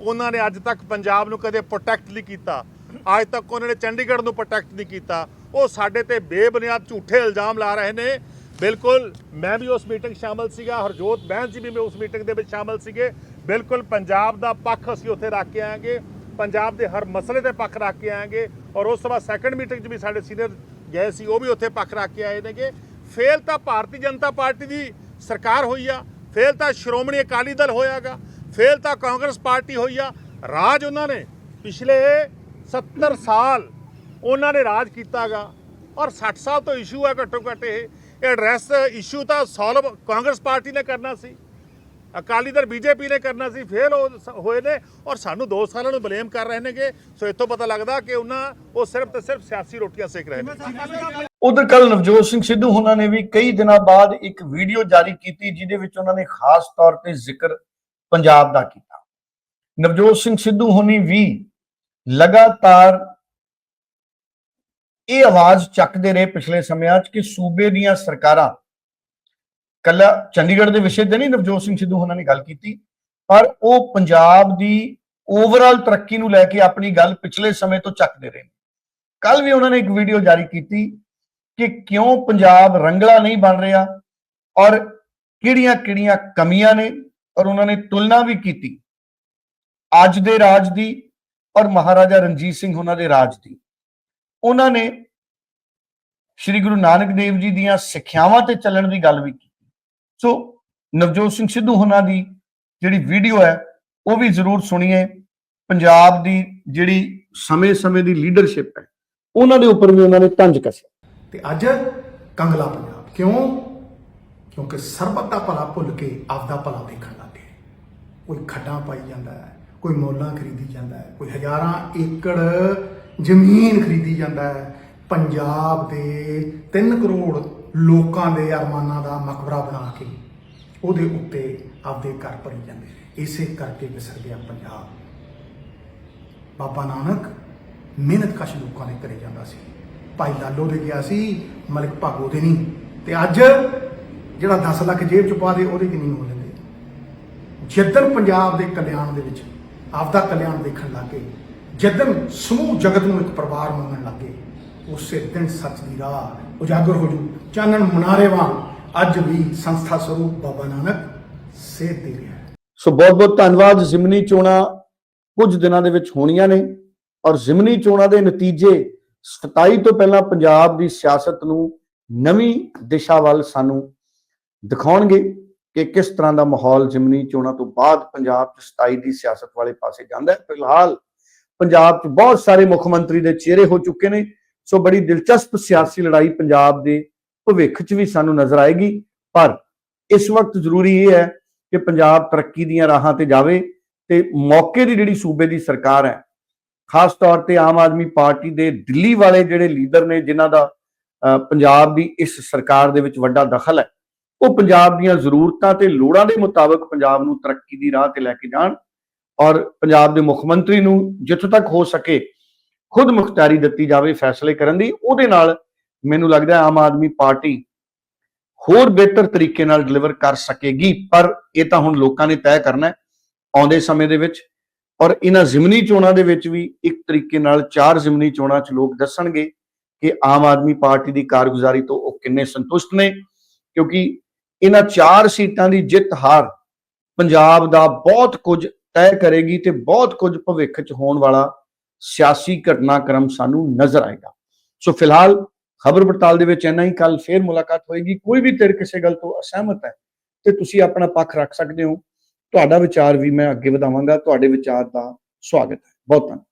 ਉਹਨਾਂ ਨੇ ਅੱਜ ਤੱਕ ਪੰਜਾਬ ਨੂੰ ਕਦੇ ਪ੍ਰੋਟੈਕਟ ਨਹੀਂ ਕੀਤਾ। ਅੱਜ ਤੱਕ ਉਹਨਾਂ ਨੇ ਚੰਡੀਗੜ੍ਹ ਨੂੰ ਪ੍ਰੋਟੈਕਟ ਨਹੀਂ ਕੀਤਾ। ਉਹ ਸਾਡੇ ਤੇ ਬੇਬੁਨਿਆਦ ਝੂਠੇ ਇਲਜ਼ਾਮ ਲਾ ਰਹੇ ਨੇ। ਬਿਲਕੁਲ, ਮੈਂ ਵੀ ਉਸ ਮੀਟਿੰਗ ਸ਼ਾਮਲ ਸੀਗਾ, ਹਰਜੋਤ ਬੈਂਸ ਜੀ ਵੀ ਮੈਂ ਉਸ ਮੀਟਿੰਗ ਦੇ ਵਿੱਚ ਸ਼ਾਮਲ ਸੀਗੇ। ਬਿਲਕੁਲ, ਪੰਜਾਬ ਦਾ ਪੱਖ ਅਸੀਂ ਉੱਥੇ ਰੱਖ ਕੇ ਆਵਾਂਗੇ ਪੰਜਾਬ ਦੇ ਹਰ ਮਸਲੇ ਤੇ ਪੱਖ ਰੱਖ ਕੇ ਆਵਾਂਗੇ ਔਰ ਉਸ ਤੋਂ ਬਾਅਦ ਸੈਕੰਡ ਮੀਟਿੰਗ 'ਚ ਵੀ ਸਾਡੇ ਸੀਨੀਅਰ ਗਏ ਸੀ, ਉਹ ਵੀ ਉੱਥੇ ਪੱਖ ਰੱਖ ਕੇ ਆਏ ਨੇਗੇ। ਫੇਲ ਤਾਂ ਭਾਰਤੀ ਜਨਤਾ ਪਾਰਟੀ ਦੀ ਸਰਕਾਰ ਹੋਈ ਆ। ਫੇਲ ਤਾਂ ਸ਼੍ਰੋਮਣੀ ਅਕਾਲੀ ਦਲ ਹੋਇਆਗਾ। ਫੇਲ ਤਾਂ ਕਾਂਗਰਸ ਪਾਰਟੀ ਹੋਈ ਆ। ਰਾਜ ਉਹਨਾਂ ਨੇ ਪਿਛਲੇ 70 ਸਾਲ ਉਹਨਾਂ ਨੇ ਰਾਜ ਕੀਤਾਗਾ ਔਰ 60 ਸਾਲ ਤੋਂ ਇਸ਼ੂ ਹੈ ਘੱਟੋ ਘੱਟ ਇਹ। ਇਹ ਐਡਰੈਸ ਇਸ਼ੂ ਤਾਂ ਸੋਲਵ ਕਾਂਗਰਸ ਪਾਰਟੀ ਨੇ ਕਰਨਾ ਸੀ। ਅਕਾਲੀ ਦਲ ਬੀਜੇਪੀ ਨੇ ਕਰਨਾ ਸੀ, ਫੇਲ ਹੋਏ ਨੇ ਔਰ ਸਾਨੂੰ 2 ਸਾਲਾਂ ਨੂੰ ਬਲੇਮ ਕਰ ਰਹੇ ਨੇਗੇ। ਸੋ ਇੱਥੋਂ ਪਤਾ ਲੱਗਦਾ ਕਿ ਉਹਨਾਂ ਉਹ ਸਿਰਫ ਤੇ ਸਿਰਫ ਸਿਆਸੀ ਰੋਟੀਆਂ ਸੇਕ ਰਹੇ ਨੇ। ਉਧਰ ਕੱਲ ਨਵਜੋਤ ਸਿੰਘ ਸਿੱਧੂ ਉਹਨਾਂ ਨੇ ਵੀ ਕਈ ਦਿਨਾਂ ਬਾਅਦ ਇੱਕ ਵੀਡੀਓ ਜਾਰੀ ਕੀਤੀ ਜਿਹਦੇ ਵਿੱਚ ਉਹਨਾਂ ਨੇ ਖਾਸ ਤੌਰ ਤੇ ਜ਼ਿਕਰ ਪੰਜਾਬ ਦਾ ਕੀਤਾ। ਨਵਜੋਤ ਸਿੰਘ ਸਿੱਧੂ ਹੁਣੀ ਵੀ ਲਗਾਤਾਰ ਇਹ ਆਵਾਜ਼ ਚੱਕਦੇ ਰਹੇ ਪਿਛਲੇ ਸਮਿਆਂ 'ਚ ਕਿ ਸੂਬੇ ਦੀਆਂ ਸਰਕਾਰਾਂ, ਕੱਲਾ ਚੰਡੀਗੜ੍ਹ ਦੇ ਵਿਸ਼ੇ ਤੇ ਨਹੀਂ, ਨਵਜੋਤ ਸਿੰਘ ਸਿੱਧੂ ਉਹਨਾਂ ਨੇ ਗੱਲ ਕੀਤੀ, ਪਰ ਉਹ ਪੰਜਾਬ ਦੀ ਓਵਰਆਲ ਤਰੱਕੀ ਨੂੰ ਲੈ ਕੇ ਆਪਣੀ ਗੱਲ ਪਿਛਲੇ ਸਮੇਂ ਤੋਂ ਚੱਕਦੇ ਰਹੇ ਕੱਲ ਵੀ ਉਹਨਾਂ ਨੇ ਇੱਕ ਵੀਡੀਓ ਜਾਰੀ ਕੀਤੀ ਕਿ ਕਿਉਂ ਪੰਜਾਬ ਰੰਗਲਾ ਨਹੀਂ ਬਣ ਰਿਹਾ ਔਰ ਕਿਹੜੀਆਂ-ਕਿਹੜੀਆਂ ਕਮੀਆਂ ਨੇ ਔਰ ਉਹਨਾਂ ਨੇ ਤੁਲਨਾ ਵੀ ਕੀਤੀ। ਅੱਜ ਦੇ ਰਾਜ ਦੀ ਔਰ ਮਹਾਰਾਜਾ ਰਣਜੀਤ ਸਿੰਘ ਉਹਨਾਂ ਦੇ ਰਾਜ ਦੀ। ਉਹਨਾਂ ਨੇ ਸ੍ਰੀ ਗੁਰੂ ਨਾਨਕ ਦੇਵ ਜੀ ਦੀਆਂ ਸਿੱਖਿਆਵਾਂ ਤੇ ਚੱਲਣ ਦੀ ਗੱਲ ਵੀ ਕੀਤੀ। ਸੋ ਨਵਜੋਤ ਸਿੰਘ ਸਿੱਧੂ ਉਹਨਾਂ ਦੀ ਜਿਹੜੀ ਵੀਡੀਓ ਹੈ, ਉਹ ਵੀ ਜ਼ਰੂਰ ਸੁਣੀਏ। ਪੰਜਾਬ ਦੀ ਜਿਹੜੀ ਸਮੇਂ-ਸਮੇਂ ਦੀ ਲੀਡਰਸ਼ਿਪ ਹੈ, ਉਹਨਾਂ ਦੇ ਉੱਪਰ ਵੀ ਉਹਨਾਂ ਨੇ ਤੰਜ ਕੱਸਿਆ। ਤੇ ਅੱਜ ਕੰਗਲਾ ਪੰਜਾਬ। ਕਿਉਂ? ਕਿਉਂਕਿ ਸਰਬੱਤ ਦਾ ਭਲਾ ਭੁੱਲ ਕੇ ਆਪਦਾ ਭਲਾ ਦੇਖਣ ਲੱਗੇ ਕੋਈ ਖੱਡਾਂ ਪਾਈ ਜਾਂਦਾ ਹੈ ਕੋਈ ਮੌਲਾਂ ਖਰੀਦੀ ਜਾਂਦਾ ਹੈ, ਕੋਈ ਹਜ਼ਾਰਾਂ ਏਕੜ ਜ਼ਮੀਨ ਖਰੀਦੀ ਜਾਂਦਾ ਹੈ। ਪੰਜਾਬ ਦੇ 3 ਕਰੋੜ ਲੋਕਾਂ ਦੇ ਅਰਮਾਨਾਂ ਦਾ ਮਕਬਰਾ ਬਣਾ ਕੇ ਉਹਦੇ ਉੱਤੇ ਆਪਦੇ ਘਰ ਭਰੀ ਜਾਂਦੇ ਨੇ। ਇਸੇ ਕਰਕੇ ਵਿਸਰ ਗਿਆ ਪੰਜਾਬ। ਬਾਬਾ ਨਾਨਕ ਮਿਹਨਤ ਕਸ਼ ਲੋਕਾਂ ਦੇ ਘਰੇ ਜਾਂਦਾ ਸੀ। ਭਾਈ ਲਾਲੋ ਦੇ ਗਿਆ ਸੀ, ਮਲਿਕ ਭਾਗੋ ਦੇ ਨਹੀਂ। ਤੇ ਅੱਜ ਜਿਹੜਾ 10 ਲੱਖ ਜੇਬ ਚ ਪਾ ਦੇ, ਉਹਦੇ ਕਿ ਨਹੀਂ ਹੋ? ਲੈਂਦੇ ਜਿੱਦਣ ਪੰਜਾਬ ਦੇ ਕਲਿਆਣ ਦੇ ਵਿੱਚ ਆਪਦਾ ਕਲਿਆਣ ਦੇਖਣ ਲੱਗੇ। ਜਿੱਦਣ ਸਮੂਹ ਜਗਤ ਨੂੰ ਇੱਕ ਪਰਿਵਾਰ ਮੰਨਣ ਲੱਗੇ, ਉਸੇ ਦਿਨ ਸੱਚ ਦੀ ਰਾਹ ਉਜਾਗਰ ਹੋ ਜੂ। ਚਾਨਣ ਮਨਾਰੇ ਵਾਂਗ ਅੱਜ ਵੀ ਸੰਸਥਾ ਸਰੂਪ ਬਾਬਾ ਨਾਨਕ ਸੇਧ ਦੇ ਰਿਹਾ ਸੋ ਬਹੁਤ ਬਹੁਤ ਧੰਨਵਾਦ। ਜ਼ਿਮਨੀ ਚੋਣਾਂ ਕੁਝ ਦਿਨਾਂ ਦੇ ਵਿੱਚ ਹੋਣੀਆਂ ਨੇ ਔਰ ਜ਼ਿਮਨੀ ਚੋਣਾਂ ਦੇ ਨਤੀਜੇ 27 ਤੋਂ ਪਹਿਲਾਂ ਪੰਜਾਬ ਦੀ ਸਿਆਸਤ ਨੂੰ ਨਵੀਂ ਦਿਸ਼ਾ ਵੱਲ ਸਾਨੂੰ ਦਿਖਾਉਣਗੇ। ਕਿ ਕਿਸ ਤਰ੍ਹਾਂ ਦਾ ਮਾਹੌਲ ਜ਼ਿਮਨੀ ਚੋਣਾਂ ਤੋਂ ਬਾਅਦ ਪੰਜਾਬ 'ਚ 27 ਦੀ ਸਿਆਸਤ ਵਾਲੇ ਪਾਸੇ ਜਾਂਦਾ ਹੈ। ਫਿਲਹਾਲ ਪੰਜਾਬ 'ਚ ਬਹੁਤ ਸਾਰੇ ਮੁੱਖ ਮੰਤਰੀ ਦੇ ਚਿਹਰੇ ਹੋ ਚੁੱਕੇ ਨੇ, ਸੋ ਬੜੀ ਦਿਲਚਸਪ ਸਿਆਸੀ ਲੜਾਈ ਪੰਜਾਬ ਦੇ ਭਵਿੱਖ 'ਚ ਵੀ ਸਾਨੂੰ ਨਜ਼ਰ ਆਏਗੀ। ਪਰ ਇਸ ਵਕਤ ਜ਼ਰੂਰੀ ਇਹ ਹੈ ਕਿ ਪੰਜਾਬ ਤਰੱਕੀ ਦੀਆਂ ਰਾਹਾਂ ਤੇ ਜਾਵੇ ਤੇ ਮੌਕੇ ਦੀ ਜਿਹੜੀ ਸੂਬੇ ਦੀ ਸਰਕਾਰ ਹੈ, ਖਾਸ ਤੌਰ ਤੇ ਆਮ ਆਦਮੀ ਪਾਰਟੀ ਦੇ ਦਿੱਲੀ ਵਾਲੇ ਜਿਹੜੇ ਲੀਡਰ ਨੇ, ਜਿਨ੍ਹਾਂ ਦਾ ਪੰਜਾਬ ਦੀ ਇਸ ਸਰਕਾਰ ਦੇ ਵਿੱਚ ਵੱਡਾ ਦਖਲ ਹੈ ਉਹ ਪੰਜਾਬ ਦੀਆਂ ਜ਼ਰੂਰਤਾਂ ਤੇ ਲੋੜਾਂ ਦੇ ਮੁਤਾਬਕ ਪੰਜਾਬ ਨੂੰ ਤਰੱਕੀ ਦੀ ਰਾਹ ਤੇ ਲੈ ਕੇ ਜਾਣ ਔਰ ਪੰਜਾਬ ਦੇ ਮੁੱਖ ਮੰਤਰੀ ਨੂੰ ਜਿੱਥੋਂ ਤੱਕ ਹੋ ਸਕੇ ਖੁਦ ਮੁਖਤਾਰੀ ਦਿੱਤੀ ਜਾਵੇ ਫੈਸਲੇ ਕਰਨ ਦੀ, ਉਹਦੇ ਨਾਲ ਮੈਨੂੰ ਲੱਗਦਾ ਆਮ ਆਦਮੀ ਪਾਰਟੀ ਹੋਰ ਬਿਹਤਰ ਤਰੀਕੇ ਨਾਲ ਡਿਲੀਵਰ ਕਰ ਸਕੇਗੀ, ਪਰ ਇਹ ਤਾਂ ਹੁਣ ਲੋਕਾਂ ਨੇ ਤੈਅ ਕਰਨਾ ਹੈ ਆਉਂਦੇ ਸਮੇਂ ਦੇ ਵਿੱਚ ਔਰ ਇਹਨਾਂ ਜ਼ਿਮਨੀ ਚੋਣਾਂ ਦੇ ਵਿੱਚ ਵੀ ਇੱਕ ਤਰੀਕੇ ਨਾਲ ਚਾਰ ਜ਼ਿਮਨੀ ਚੋਣਾਂ 'ਚ ਲੋਕ ਦੱਸਣਗੇ ਕਿ ਆਮ ਆਦਮੀ ਪਾਰਟੀ ਦੀ ਕਾਰਗੁਜ਼ਾਰੀ ਤੋਂ ਉਹ ਕਿੰਨੇ ਸੰਤੁਸ਼ਟ ਨੇ, ਕਿਉਂਕਿ ਇਹਨਾਂ ਚਾਰ ਸੀਟਾਂ ਦੀ ਜਿੱਤ ਹਾਰ ਪੰਜਾਬ ਦਾ ਬਹੁਤ ਕੁਝ ਤੈਅ ਕਰੇਗੀ ਤੇ ਬਹੁਤ ਕੁਝ ਭਵਿੱਖ 'ਚ ਹੋਣ ਵਾਲਾ ਸਿਆਸੀ ਘਟਨਾਕ੍ਰਮ ਸਾਨੂੰ ਨਜ਼ਰ ਆਏਗਾ। ਸੋ ਫਿਲਹਾਲ ਖਬਰ ਪੜਤਾਲ ਦੇ ਵਿੱਚ ਇੰਨਾ ਹੀ। ਕੱਲ ਫੇਰ ਮੁਲਾਕਾਤ ਹੋਏਗੀ। ਕੋਈ ਵੀ ਧਿਰ ਕਿਸੇ ਗੱਲ ਤੋਂ ਅਸਹਿਮਤ ਹੈ ਤੇ ਤੁਸੀਂ ਆਪਣਾ ਪੱਖ ਰੱਖ ਸਕਦੇ ਹੋ। ਤੁਹਾਡਾ ਵਿਚਾਰ ਵੀ ਮੈਂ ਅੱਗੇ ਵਧਾਵਾਂਗਾ। ਤੁਹਾਡੇ ਵਿਚਾਰ ਦਾ ਸਵਾਗਤ ਹੈ। ਬਹੁਤ ਧੰਨਵਾਦ।